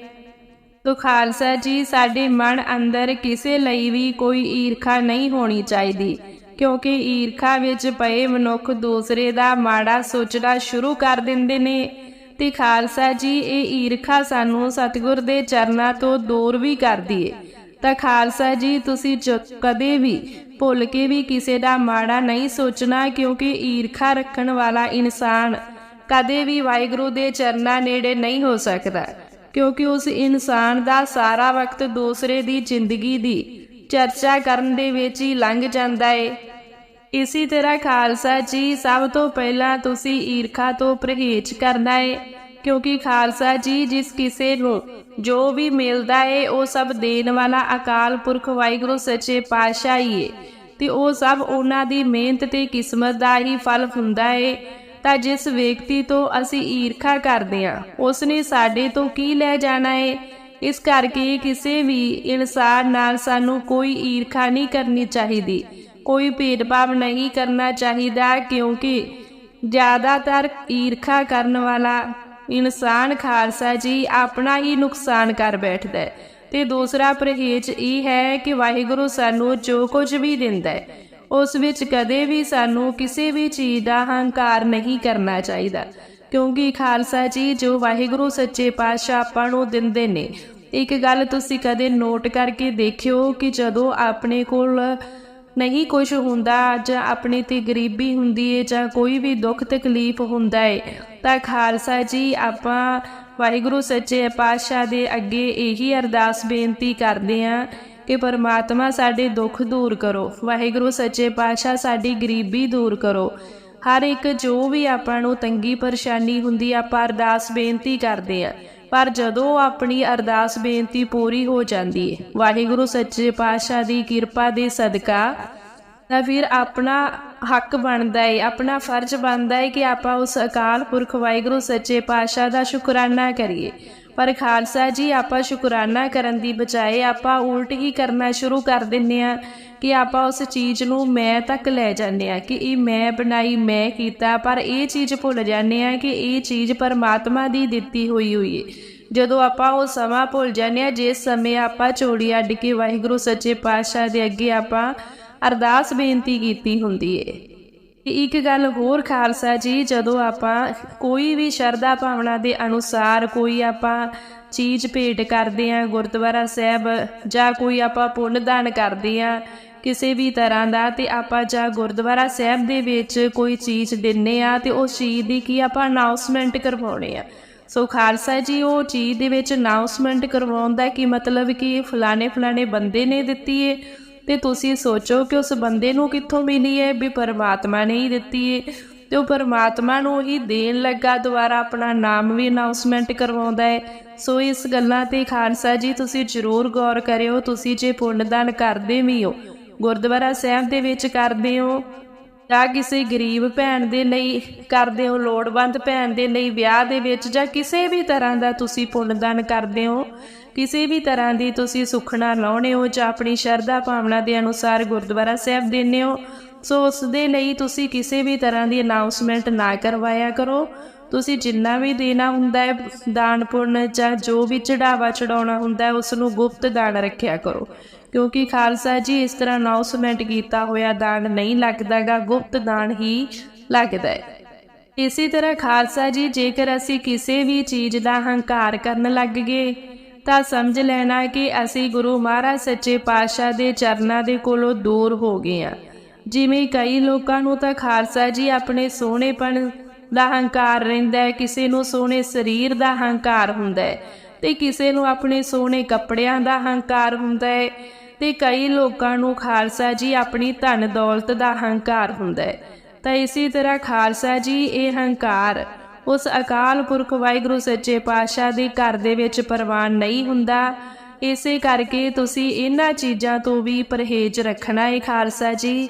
ਤੋ ਖਾਲਸਾ ਜੀ, ਸਾਡੇ ਮਨ ਅੰਦਰ ਕਿਸੇ ਲਈ ਵੀ ਕੋਈ ਈਰਖਾ ਨਹੀਂ ਹੋਣੀ ਚਾਹੀਦੀ, ਕਿਉਂਕਿ ਈਰਖਾ ਵਿੱਚ ਪਏ ਮਨੁੱਖ ਦੂਸਰੇ ਦਾ ਮਾੜਾ ਸੋਚਣਾ ਸ਼ੁਰੂ ਕਰ ਦਿੰਦੇ ਨੇ। ਤੇ ਖਾਲਸਾ ਜੀ, ਇਹ ਈਰਖਾ ਸਾਨੂੰ ਸਤਿਗੁਰ ਦੇ ਚਰਨਾਂ ਤੋਂ ਦੂਰ ਵੀ ਕਰਦੀ ਏ ਤਾਂ ਖਾਲਸਾ ਜੀ, ਤੁਸੀਂ ਜ- ਕਦੇ ਵੀ ਭੁੱਲ ਕੇ ਵੀ ਕਿਸੇ ਦਾ ਮਾੜਾ ਨਹੀਂ ਸੋਚਣਾ, ਕਿਉਂਕਿ ਈਰਖਾ ਰੱਖਣ ਵਾਲਾ ਇਨਸਾਨ ਕਦੇ ਵੀ ਵਾਹਿਗੁਰੂ ਦੇ ਚਰਨਾਂ ਨੇੜੇ ਨਹੀਂ ਹੋ ਸਕਦਾ, ਕਿਉਂਕਿ ਉਸ ਇਨਸਾਨ ਦਾ ਸਾਰਾ ਵਕਤ ਦੂਸਰੇ ਦੀ ਜ਼ਿੰਦਗੀ ਦੀ ਚਰਚਾ ਕਰਨ ਦੇ ਵਿੱਚ ਹੀ ਲੰਘ ਜਾਂਦਾ ਏ। ਇਸੇ ਤਰ੍ਹਾਂ ਖਾਲਸਾ ਜੀ, ਸਭ ਤੋਂ ਪਹਿਲਾਂ ਤੁਸੀਂ ਈਰਖਾ ਤੋਂ ਪਰਹੇਜ਼ ਕਰਨਾ ਹੈ ਕਿਉਂਕਿ ਖਾਲਸਾ ਜੀ ਜਿਸ ਕਿਸੇ ਨੂੰ ਜੋ ਵੀ ਮਿਲਦਾ ਏ, ਉਹ ਸਭ ਦੇਣ ਵਾਲਾ ਅਕਾਲ ਪੁਰਖ ਵਾਹਿਗੁਰੂ, ਸੱਚੇ ਪਾਤਸ਼ਾਹ ਹੀ ਏ। ਤੇ ਉਹ ਸਭ ਉਹਨਾਂ ਦੀ ਮਿਹਨਤ ਤੇ ਕਿਸਮਤ ਦਾ ਹੀ ਫਲ ਹੁੰਦਾ ਏ। ਤਾਂ ਜਿਸ ਵਿਅਕਤੀ ਤੋਂ ਅਸੀਂ ਈਰਖਾ ਕਰਦੇ ਹਾਂ ਉਸ ਨੇ ਸਾਡੇ ਤੋਂ ਕੀ ਲੈ ਜਾਣਾ ਏ? ਇਸ ਕਰਕੇ ਕਿਸੇ ਵੀ ਇਨਸਾਨ ਨਾਲ ਸਾਨੂੰ ਕੋਈ ਈਰਖਾ ਨਹੀਂ ਕਰਨੀ ਚਾਹੀਦੀ। ਕੋਈ ਭੇਦਭਾਵ ਨਹੀਂ ਕਰਨਾ ਚਾਹੀਦਾ ਕਿਉਂਕਿ ਜ਼ਿਆਦਾਤਰ ਈਰਖਾ ਕਰਨ ਵਾਲਾ ਇਨਸਾਨ ਖਾਲਸਾ ਜੀ ਆਪਣਾ ਹੀ ਨੁਕਸਾਨ ਕਰ ਬੈਠਦਾ ਹੈ। ਤੇ ਦੂਸਰਾ ਪਰਹੇਜ਼ ਇਹ ਹੈ ਕਿ ਵਾਹਿਗੁਰੂ ਸਾਨੂੰ ਜੋ ਕੁਝ ਵੀ ਦਿੰਦਾ ਹੈ, ਉਸ ਵਿੱਚ ਕਦੇ ਵੀ ਸਾਨੂੰ ਕਿਸੇ ਵੀ ਚੀਜ਼ ਦਾ ਹੰਕਾਰ ਨਹੀਂ ਕਰਨਾ ਚਾਹੀਦਾ। ਕਿਉਂਕਿ ਖਾਲਸਾ ਜੀ ਜੋ ਵਾਹਿਗੁਰੂ ਸੱਚੇ ਪਾਤਸ਼ਾਹ ਆਪਾਂ ਨੂੰ ਦਿੰਦੇ ਨੇ, ਇੱਕ ਗੱਲ ਤੁਸੀਂ ਕਦੇ ਨੋਟ ਕਰਕੇ ਦੇਖਿਓ ਕਿ ਜਦੋਂ ਆਪਣੇ ਕੋਲ ਨਹੀਂ ਕੁਝ ਹੁੰਦਾ, ਜਾਂ ਆਪਣੇ ਤੇ ਗਰੀਬੀ ਹੁੰਦੀ ਏ, ਜਾਂ ਕੋਈ ਵੀ ਦੁੱਖ ਤਕਲੀਫ ਹੁੰਦਾ ਏ, ਤਾਂ ਖਾਲਸਾ ਜੀ, ਆਪਾਂ ਵਾਹਿਗੁਰੂ ਸੱਚੇ ਪਾਤਸ਼ਾਹ ਦੇ ਅੱਗੇ ਇਹੀ ਅਰਦਾਸ ਬੇਨਤੀ ਕਰਦੇ ਆਂ ਕਿ ਪਰਮਾਤਮਾ ਸਾਡੇ ਦੁੱਖ ਦੂਰ ਕਰੋ, ਵਾਹਿਗੁਰੂ ਸੱਚੇ ਪਾਤਸ਼ਾਹ ਸਾਡੀ ਗਰੀਬੀ ਦੂਰ ਕਰੋ। ਹਰ ਇੱਕ ਜੋ ਵੀ ਆਪਾਂ ਨੂੰ ਤੰਗੀ ਪਰੇਸ਼ਾਨੀ ਹੁੰਦੀ, ਆਪਾਂ ਅਰਦਾਸ ਬੇਨਤੀ ਕਰਦੇ ਆਂ। ਪਰ ਜਦੋਂ ਆਪਣੀ ਅਰਦਾਸ ਬੇਨਤੀ ਪੂਰੀ ਹੋ ਜਾਂਦੀ ਹੈ, ਵਾਹਿਗੁਰੂ ਸੱਚੇ ਪਾਤਸ਼ਾਹ ਦੀ ਕਿਰਪਾ ਦੇ ਸਦਕਾ, ਤਾਂ ਫਿਰ ਆਪਣਾ ਹੱਕ ਬਣਦਾ ਹੈ, ਆਪਣਾ ਫਰਜ਼ ਬਣਦਾ ਹੈ ਕਿ ਆਪਾਂ ਉਸ ਅਕਾਲ ਪੁਰਖ ਵਾਹਿਗੁਰੂ ਸੱਚੇ ਪਾਤਸ਼ਾਹ ਦਾ ਸ਼ੁਕਰਾਨਾ ਕਰੀਏ। ਪਰ ਖਾਲਸਾ ਜੀ, ਆਪਾਂ ਸ਼ੁਕਰਾਨਾ ਕਰਨ ਦੀ ਬਜਾਏ ਆਪਾਂ ਉਲਟ ਹੀ ਕਰਨਾ ਸ਼ੁਰੂ ਕਰ ਦਿੰਨੇ ਆ ਕਿ ਆਪਾਂ ਉਸ ਚੀਜ਼ ਨੂੰ ਮੈਂ ਤੱਕ ਲੈ ਜਾਂਦੇ ਆ ਕਿ ਇਹ ਮੈਂ ਬਣਾਈ, ਮੈਂ ਕੀਤਾ, ਪਰ ਇਹ ਚੀਜ਼ ਭੁੱਲ ਜਾਂਦੇ ਆ ਕਿ ਇਹ ਚੀਜ਼ ਪਰਮਾਤਮਾ ਦੀ ਦਿੱਤੀ ਹੋਈ ਹੋਈ ਏ। ਜਦੋਂ ਆਪਾਂ ਉਹ ਸਮਾਂ ਭੁੱਲ ਜਾਂਦੇ ਆ ਜਿਸ ਸਮੇਂ ਆਪਾਂ ਝੋਲੀ ਅੱਡ ਕੇ ਵਾਹਿਗੁਰੂ ਸੱਚੇ ਪਾਤਸ਼ਾਹ ਦੇ ਅੱਗੇ ਆਪਾਂ ਅਰਦਾਸ ਬੇਨਤੀ ਕੀਤੀ ਹੁੰਦੀ ਏ। ਇੱਕ ਗੱਲ ਹੋਰ ਖਾਲਸਾ ਜੀ, ਜਦੋਂ ਆਪਾਂ ਕੋਈ ਵੀ ਸ਼ਰਧਾ ਭਾਵਨਾ ਦੇ ਅਨੁਸਾਰ ਕੋਈ ਆਪਾਂ ਚੀਜ਼ ਭੇਟ ਕਰਦੇ ਆ ਗੁਰਦੁਆਰਾ ਸਾਹਿਬ ਜਾਂ ਕੋਈ ਆਪਾਂ ਪੁੰਨ ਦਾਨ ਕਰਦੇ ਆ ਕਿਸੇ ਵੀ ਤਰ੍ਹਾਂ ਦਾ ਤੇ ਆਪਾਂ ਜਾਂ ਗੁਰਦੁਆਰਾ ਸਾਹਿਬ ਦੇ ਵਿੱਚ ਕੋਈ ਚੀਜ਼ ਦਿੰਨੇ ਆ ਤੇ ਉਸ ਚੀਜ਼ ਦੀ ਕੀ ਆਪਾਂ ਅਨਾਉਂਸਮੈਂਟ ਕਰਵਾਉਣੇ ਆ। ਸੋ ਖਾਲਸਾ ਜੀ, ਉਹ ਚੀਜ਼ ਦੇ ਵਿੱਚ ਅਨਾਉਂਸਮੈਂਟ ਕਰਵਾਉਣ ਦਾ ਕੀ ਮਤਲਬ ਕਿ ਫਲਾਣੇ ਫਲਾਣੇ ਬੰਦੇ ਨੇ ਦਿੱਤੀ ਏ ਤੇ ਤੁਸੀਂ ਸੋਚੋ ਕਿ ਉਸ ਬੰਦੇ ਨੂੰ ਕਿੱਥੋਂ ਮਿਲੀ ਹੈ ਵੀ ਪਰਮਾਤਮਾ ਨੇ ਹੀ ਦਿੱਤੀ ਹੈ ਤੇ ਉਹ ਪਰਮਾਤਮਾ ਨੂੰ ਹੀ ਦੇਣ ਲੱਗਾ ਦੁਬਾਰਾ ਆਪਣਾ ਨਾਮ ਵੀ ਅਨਾਉਂਸਮੈਂਟ ਕਰਵਾਉਂਦਾ ਹੈ ਸੋ ਇਸ ਗੱਲਾਂ ਤੇ ਖਾਲਸਾ ਜੀ, ਤੁਸੀਂ ਜ਼ਰੂਰ ਗੌਰ ਕਰਿਓ, ਤੁਸੀਂ ਜੇ ਪੁੰਨਦਾਨ ਕਰਦੇ ਵੀ ਹੋ ਗੁਰਦੁਆਰਾ ਸਾਹਿਬ ਦੇ ਵਿੱਚ ਕਰਦੇ ਹੋ? ਜਾਂ ਕਿਸੇ ਗਰੀਬ ਭੈਣ ਦੇ ਲਈ ਕਰਦੇ ਹੋ, ਲੋੜਵੰਦ ਭੈਣ ਦੇ ਲਈ ਵਿਆਹ ਦੇ ਵਿੱਚ? ਜਾਂ ਕਿਸੇ ਵੀ ਤਰ੍ਹਾਂ ਦਾ ਤੁਸੀਂ ਪੁੰਨਦਾਨ ਕਰਦੇ ਹੋ? ਕਿਸੇ ਵੀ ਤਰ੍ਹਾਂ ਦੀ ਤੁਸੀਂ ਸੁਖਣਾ ਲਾਉਣੇ ਹੋ ਜਾਂ ਆਪਣੀ ਸ਼ਰਧਾ ਭਾਵਨਾ ਦੇ ਅਨੁਸਾਰ ਗੁਰਦੁਆਰਾ ਸਾਹਿਬ ਦਿੰਦੇ ਹੋ? ਸੋ ਉਸ ਦੇ ਲਈ ਤੁਸੀਂ ਕਿਸੇ ਵੀ ਤਰ੍ਹਾਂ ਦੀ ਅਨਾਉਂਸਮੈਂਟ ਨਾ ਕਰਵਾਇਆ ਕਰੋ। ਤੁਸੀਂ ਜਿੰਨਾ ਵੀ ਦੇਣਾ ਹੁੰਦਾ ਹੈ, ਦਾਨ ਪੁੰਨ ਜਾਂ ਜੋ ਵੀ ਚੜਾਵਾ ਚੜਾਉਣਾ ਹੁੰਦਾ ਹੈ, ਉਸ ਨੂੰ ਗੁਪਤ ਦਾਨ ਰੱਖਿਆ ਕਰੋ। ਕਿਉਂਕਿ ਖਾਲਸਾ ਜੀ ਇਸ ਤਰ੍ਹਾਂ ਅਨਾਉਂਸਮੈਂਟ ਕੀਤਾ ਹੋਇਆ ਦਾਨ ਨਹੀਂ ਲੱਗਦਾਗਾ, ਗੁਪਤ ਦਾਨ ਹੀ ਲੱਗਦਾ ਹੈ। ਇਸੇ ਤਰ੍ਹਾਂ ਖਾਲਸਾ ਜੀ, ਜੇਕਰ ਅਸੀਂ ਕਿਸੇ ਵੀ ਚੀਜ਼ ਦਾ ਹੰਕਾਰ ਕਰਨ ਲੱਗ ਗਏ, ਤਾਂ ਸਮਝ ਲੈਣਾ ਕਿ ਅਸੀਂ ਗੁਰੂ ਮਹਾਰਾਜ ਸੱਚੇ ਪਾਤਸ਼ਾਹ ਦੇ ਚਰਨਾਂ ਦੇ ਕੋਲੋਂ ਦੂਰ ਹੋ ਗਏ ਆ ਜਿਵੇਂ ਕਈ ਲੋਕਾਂ ਨੂੰ ਤਾਂ ਖਾਲਸਾ ਜੀ ਆਪਣੇ ਸੋਹਣੇਪਣ ਦਾ ਹੰਕਾਰ ਰਹਿੰਦਾ ਹੈ, ਕਿਸੇ ਨੂੰ ਸੋਹਣੇ ਸਰੀਰ ਦਾ ਹੰਕਾਰ ਹੁੰਦਾ ਹੈ ਤੇ ਕਿਸੇ ਨੂੰ ਆਪਣੇ ਸੋਹਣੇ ਕੱਪੜਿਆਂ ਦਾ ਹੰਕਾਰ ਹੁੰਦਾ ਹੈ। ਤੇ ਕਈ ਲੋਕਾਂ ਨੂੰ ਖਾਲਸਾ ਜੀ ਆਪਣੀ ਧਨ ਦੌਲਤ ਦਾ ਹੰਕਾਰ ਹੁੰਦਾ ਹੈ। ਤਾਂ ਇਸੇ ਤਰ੍ਹਾਂ ਖਾਲਸਾ ਜੀ ਇਹ ਹੰਕਾਰ ਉਸ ਅਕਾਲ ਪੁਰਖ ਵਾਹਿਗੁਰੂ ਸੱਚੇ ਪਾਤਸ਼ਾਹ ਦੇ ਘਰ ਦੇ ਵਿੱਚ ਪ੍ਰਵਾਨ ਨਹੀਂ ਹੁੰਦਾ। ਇਸੇ ਕਰਕੇ ਤੁਸੀਂ ਇਹਨਾਂ ਚੀਜ਼ਾਂ ਤੋਂ ਵੀ ਪਰਹੇਜ਼ ਰੱਖਣਾ ਹੈ ਖਾਲਸਾ ਜੀ।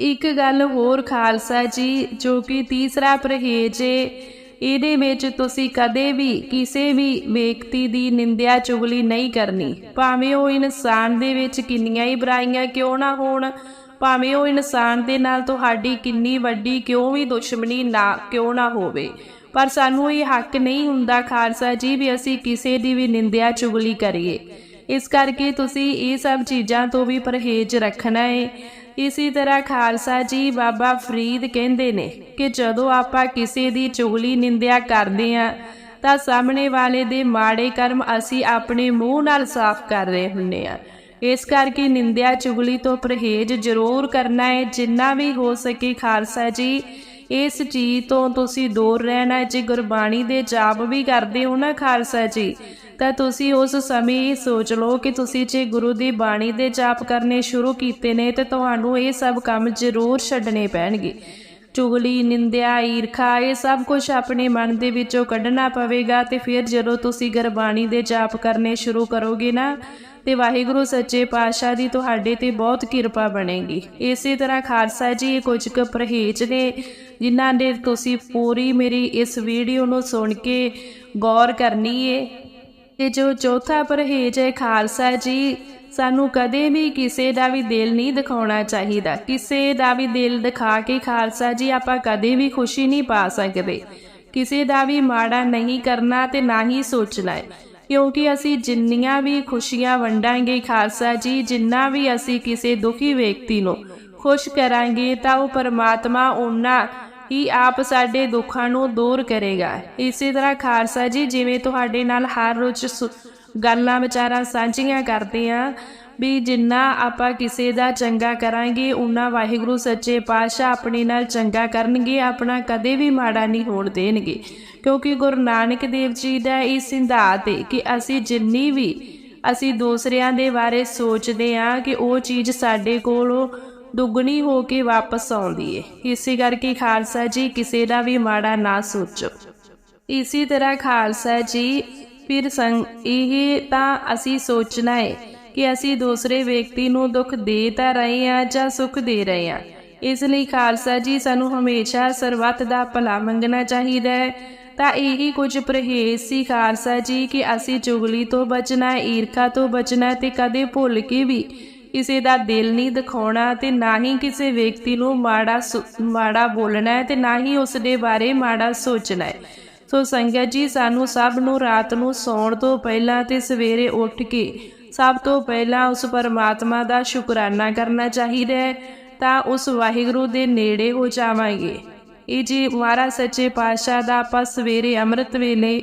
ਇੱਕ ਗੱਲ ਹੋਰ ਖਾਲਸਾ ਜੀ, ਜੋ ਕਿ ਤੀਸਰਾ ਪਰਹੇਜ਼ ਏ ਇਹਦੇ ਵਿੱਚ ਤੁਸੀਂ ਕਦੇ ਵੀ ਕਿਸੇ ਵੀ ਵਿਅਕਤੀ ਦੀ ਨਿੰਦਿਆ ਚੁਗਲੀ ਨਹੀਂ ਕਰਨੀ। ਭਾਵੇਂ ਉਹ ਇਨਸਾਨ ਦੇ ਵਿੱਚ ਕਿੰਨੀਆਂ ਹੀ ਬੁਰਾਈਆਂ ਕਿਉਂ ਨਾ ਹੋਣ, ਭਾਵੇਂ ਉਹ ਇਨਸਾਨ ਦੇ ਨਾਲ ਤੁਹਾਡੀ ਕਿੰਨੀ ਵੱਡੀ ਕਿਉਂ ਵੀ ਦੁਸ਼ਮਣੀ ਨਾ, ਕਿਉਂ ਨਾ ਹੋਵੇ। ਪਰ ਸਾਨੂੰ ਇਹ ਹੱਕ ਨਹੀਂ ਹੁੰਦਾ ਖਾਲਸਾ ਜੀ ਵੀ ਅਸੀਂ ਕਿਸੇ ਦੀ ਵੀ ਨਿੰਦਿਆ ਚੁਗਲੀ ਕਰੀਏ। ਇਸ ਕਰਕੇ ਤੁਸੀਂ ਇਹ ਸਭ ਚੀਜ਼ਾਂ ਤੋਂ ਵੀ ਪਰਹੇਜ਼ ਰੱਖਣਾ ਹੈ ਇਸੇ ਤਰ੍ਹਾਂ ਖਾਲਸਾ ਜੀ ਬਾਬਾ ਫਰੀਦ ਕਹਿੰਦੇ ਨੇ ਕਿ ਜਦੋਂ ਆਪਾਂ ਕਿਸੇ ਦੀ ਚੁਗਲੀ ਨਿੰਦਿਆ ਕਰਦੇ ਆ ਤਾਂ ਸਾਹਮਣੇ ਵਾਲੇ ਦੇ ਮਾੜੇ ਕਰਮ ਅਸੀਂ ਆਪਣੇ ਮੂੰਹ ਨਾਲ ਸਾਫ਼ ਕਰ ਰਹੇ ਹੁੰਨੇ ਆ ਇਸ ਕਰਕੇ ਨਿੰਦਿਆ ਚੁਗਲੀ ਤੋਂ ਪਰਹੇਜ਼ ਜ਼ਰੂਰ ਕਰਨਾ ਹੈ, ਜਿੰਨਾ ਵੀ ਹੋ ਸਕੇ ਖਾਲਸਾ ਜੀ। ਇਸ ਚੀਜ਼ ਤੋਂ ਤੁਸੀਂ ਦੂਰ ਰਹਿਣਾ ਜੇ ਗੁਰਬਾਣੀ ਦੇ ਜਾਪ ਵੀ ਕਰਦੇ ਹੋ ਨਾ ਖਾਲਸਾ ਜੀ ਤਾਂ ਤੁਸੀਂ ਉਸ ਸਮੇਂ ਇਹ ਸੋਚ ਲਓ ਕਿ ਤੁਸੀਂ ਜੇ ਗੁਰੂ ਦੀ ਬਾਣੀ ਦੇ ਜਾਪ ਕਰਨੇ ਸ਼ੁਰੂ ਕੀਤੇ ਨੇ ਤੇ ਤੁਹਾਨੂੰ ਇਹ ਸਭ ਕੰਮ ਜ਼ਰੂਰ ਛੱਡਣੇ ਪੈਣਗੇ। ਚੁਗਲੀ, ਨਿੰਦਿਆ, ਈਰਖਾ, ਇਹ ਸਭ ਕੁਝ ਆਪਣੇ ਮਨ ਦੇ ਵਿੱਚੋਂ ਕੱਢਣਾ ਪਵੇਗਾ ਤੇ ਫਿਰ ਜਦੋਂ ਤੁਸੀਂ ਗੁਰਬਾਣੀ ਦੇ ਜਾਪ ਕਰਨੇ ਸ਼ੁਰੂ ਕਰੋਗੇ ਨਾ, ਤੇ ਵਾਹਿਗੁਰੂ ਸੱਚੇ ਪਾਤਸ਼ਾਹ ਦੀ ਤੁਹਾਡੇ ਤੇ ਬਹੁਤ ਕਿਰਪਾ ਬਣੇਗੀ। ਇਸੇ ਤਰ੍ਹਾਂ ਖਾਲਸਾ ਜੀ, ਇਹ ਕੁਝ ਕੁ ਪਰਹੇਜ਼ ਨੇ, ਜਿਨ੍ਹਾਂ ਦੇ ਤੁਸੀਂ ਪੂਰੀ ਮੇਰੀ ਇਸ ਵੀਡੀਓ ਨੂੰ ਸੁਣ ਕੇ ਗੌਰ ਕਰਨੀ ਏ। ਤੇ ਜੋ ਚੌਥਾ ਪਰਹੇਜ਼ ਹੈ ਖਾਲਸਾ ਜੀ, ਸਾਨੂੰ ਕਦੇ ਵੀ ਕਿਸੇ ਦਾ ਵੀ ਦਿਲ ਨਹੀਂ ਦਿਖਾਉਣਾ ਚਾਹੀਦਾ। ਕਿਸੇ ਦਾ ਵੀ ਦਿਲ ਦਿਖਾ ਕੇ ਖਾਲਸਾ ਜੀ, ਆਪਾਂ ਕਦੇ ਵੀ ਖੁਸ਼ੀ ਨਹੀਂ ਪਾ ਸਕਦੇ। ਕਿਸੇ ਦਾ ਵੀ ਮਾੜਾ ਨਹੀਂ ਕਰਨਾ ਤੇ ਨਾ ਹੀ ਸੋਚਣਾ ਹੈ। ਕਿਉਂਕਿ ਅਸੀਂ ਜਿੰਨੀਆਂ ਵੀ ਖੁਸ਼ੀਆਂ ਵੰਡਾਂਗੇ ਖਾਲਸਾ ਜੀ, ਜਿੰਨਾ ਵੀ ਅਸੀਂ ਕਿਸੇ ਦੁਖੀ ਵਿਅਕਤੀ ਨੂੰ ਖੁਸ਼ ਕਰਾਂਗੇ, ਤਾਂ ਉਹ ਪਰਮਾਤਮਾ ਉਹਨਾਂ ਹੀ ਆਪ ਸਾਡੇ ਦੁੱਖਾਂ ਨੂੰ ਦੂਰ ਕਰੇਗਾ। ਇਸੇ ਤਰ੍ਹਾਂ ਖਾਲਸਾ ਜੀ, ਜਿਵੇਂ ਤੁਹਾਡੇ ਨਾਲ ਹਰ ਰੋਜ਼ ਸੁ- ਗੱਲਾਂ ਵਿਚਾਰਾਂ ਸਾਂਝੀਆਂ ਕਰਦੇ ਆ, ਵੀ ਜਿੰਨਾ ਆਪਾਂ ਕਿਸੇ ਦਾ ਚੰਗਾ ਕਰਾਂਗੇ ਉਨਾ ਵਾਹਿਗੁਰੂ ਸੱਚੇ ਪਾਤਸ਼ਾਹ ਆਪਣੇ ਨਾਲ ਚੰਗਾ ਕਰਨਗੇ, ਆਪਣਾ ਕਦੇ ਵੀ ਮਾੜਾ ਨਹੀਂ ਹੋਣ ਦੇਣਗੇ। ਕਿਉਂਕਿ ਗੁਰੂ ਨਾਨਕ ਦੇਵ ਜੀ ਦਾ ਇਹ ਸਿਧਾਂਤ ਹੈ ਕਿ ਅਸੀਂ ਜਿੰਨੀ ਵੀ, ਅਸੀਂ ਦੂਸਰਿਆਂ ਦੇ ਬਾਰੇ ਸੋਚਦੇ ਆ ਕਿ ਉਹ ਚੀਜ਼ ਸਾਡੇ ਕੋਲੋਂ ਦੁੱਗਣੀ ਹੋ ਕੇ ਵਾਪਸ ਆਉਂਦੀ ਏ। ਇਸੇ ਕਰਕੇ ਖਾਲਸਾ ਜੀ, ਕਿਸੇ ਦਾ ਵੀ ਮਾੜਾ ਨਾ ਸੋਚੋ। ਇਸੇ ਤਰ੍ਹਾਂ ਖਾਲਸਾ ਜੀ, ਫਿਰ ਸੰਗ, ਇਹ ਤਾਂ ਅਸੀਂ ਸੋਚਣਾ ਹੈ ਕਿ ਅਸੀਂ ਦੂਸਰੇ ਵਿਅਕਤੀ ਨੂੰ ਦੁੱਖ ਦੇ ਤਾਂ ਰਹੇ ਹਾਂ ਜਾਂ ਸੁੱਖ ਦੇ ਰਹੇ ਹਾਂ ਇਸ ਲਈ ਖਾਲਸਾ ਜੀ, ਸਾਨੂੰ ਹਮੇਸ਼ਾ ਸਰਬੱਤ ਦਾ ਭਲਾ ਮੰਗਣਾ ਚਾਹੀਦਾ ਹੈ। ਤਾਂ ਇਹੀ ਕੁਝ ਪਰਹੇਜ਼ ਸੀ ਖਾਲਸਾ ਜੀ ਕਿ ਅਸੀਂ ਚੁਗਲੀ ਤੋਂ ਬਚਣਾ, ਈਰਖਾ ਤੋਂ ਬਚਣਾ ਹੈ ਤੇ ਕਦੇ ਭੁੱਲ ਕੇ ਵੀ ਕਿਸੇ ਦਾ ਦਿਲ ਨਹੀਂ ਦਿਖਾਉਣਾ ਤੇ ਨਾ ਹੀ ਕਿਸੇ ਵਿਅਕਤੀ ਨੂੰ ਮਾੜਾ ਸੁ- ਮਾੜਾ ਬੋਲਣਾ ਹੈ ਤੇ ਨਾ ਹੀ ਉਸ ਦੇ ਬਾਰੇ ਮਾੜਾ ਸੋਚਣਾ ਹੈ। ਸੋ ਸੰਗਤ ਜੀ, ਸਾਨੂੰ ਸਭ ਨੂੰ ਰਾਤ ਨੂੰ ਸੌਣ ਤੋਂ ਪਹਿਲਾਂ ਤੇ ਸਵੇਰੇ ਉੱਠ ਕੇ ਸਭ ਤੋਂ ਪਹਿਲਾਂ ਉਸ ਪਰਮਾਤਮਾ ਦਾ ਸ਼ੁਕਰਾਨਾ ਕਰਨਾ ਚਾਹੀਦਾ ਹੈ ਤਾਂ ਉਸ ਵਾਹਿਗੁਰੂ ਦੇ ਨੇੜੇ ਹੋ ਜਾਵਾਂਗੇ। ਇਹ ਜੀ ਮਹਾਰਾਜ ਸੱਚੇ ਪਾਤਸ਼ਾਹ ਦਾ ਆਪਾਂ ਸਵੇਰੇ ਅੰਮ੍ਰਿਤ ਵੇਲੇ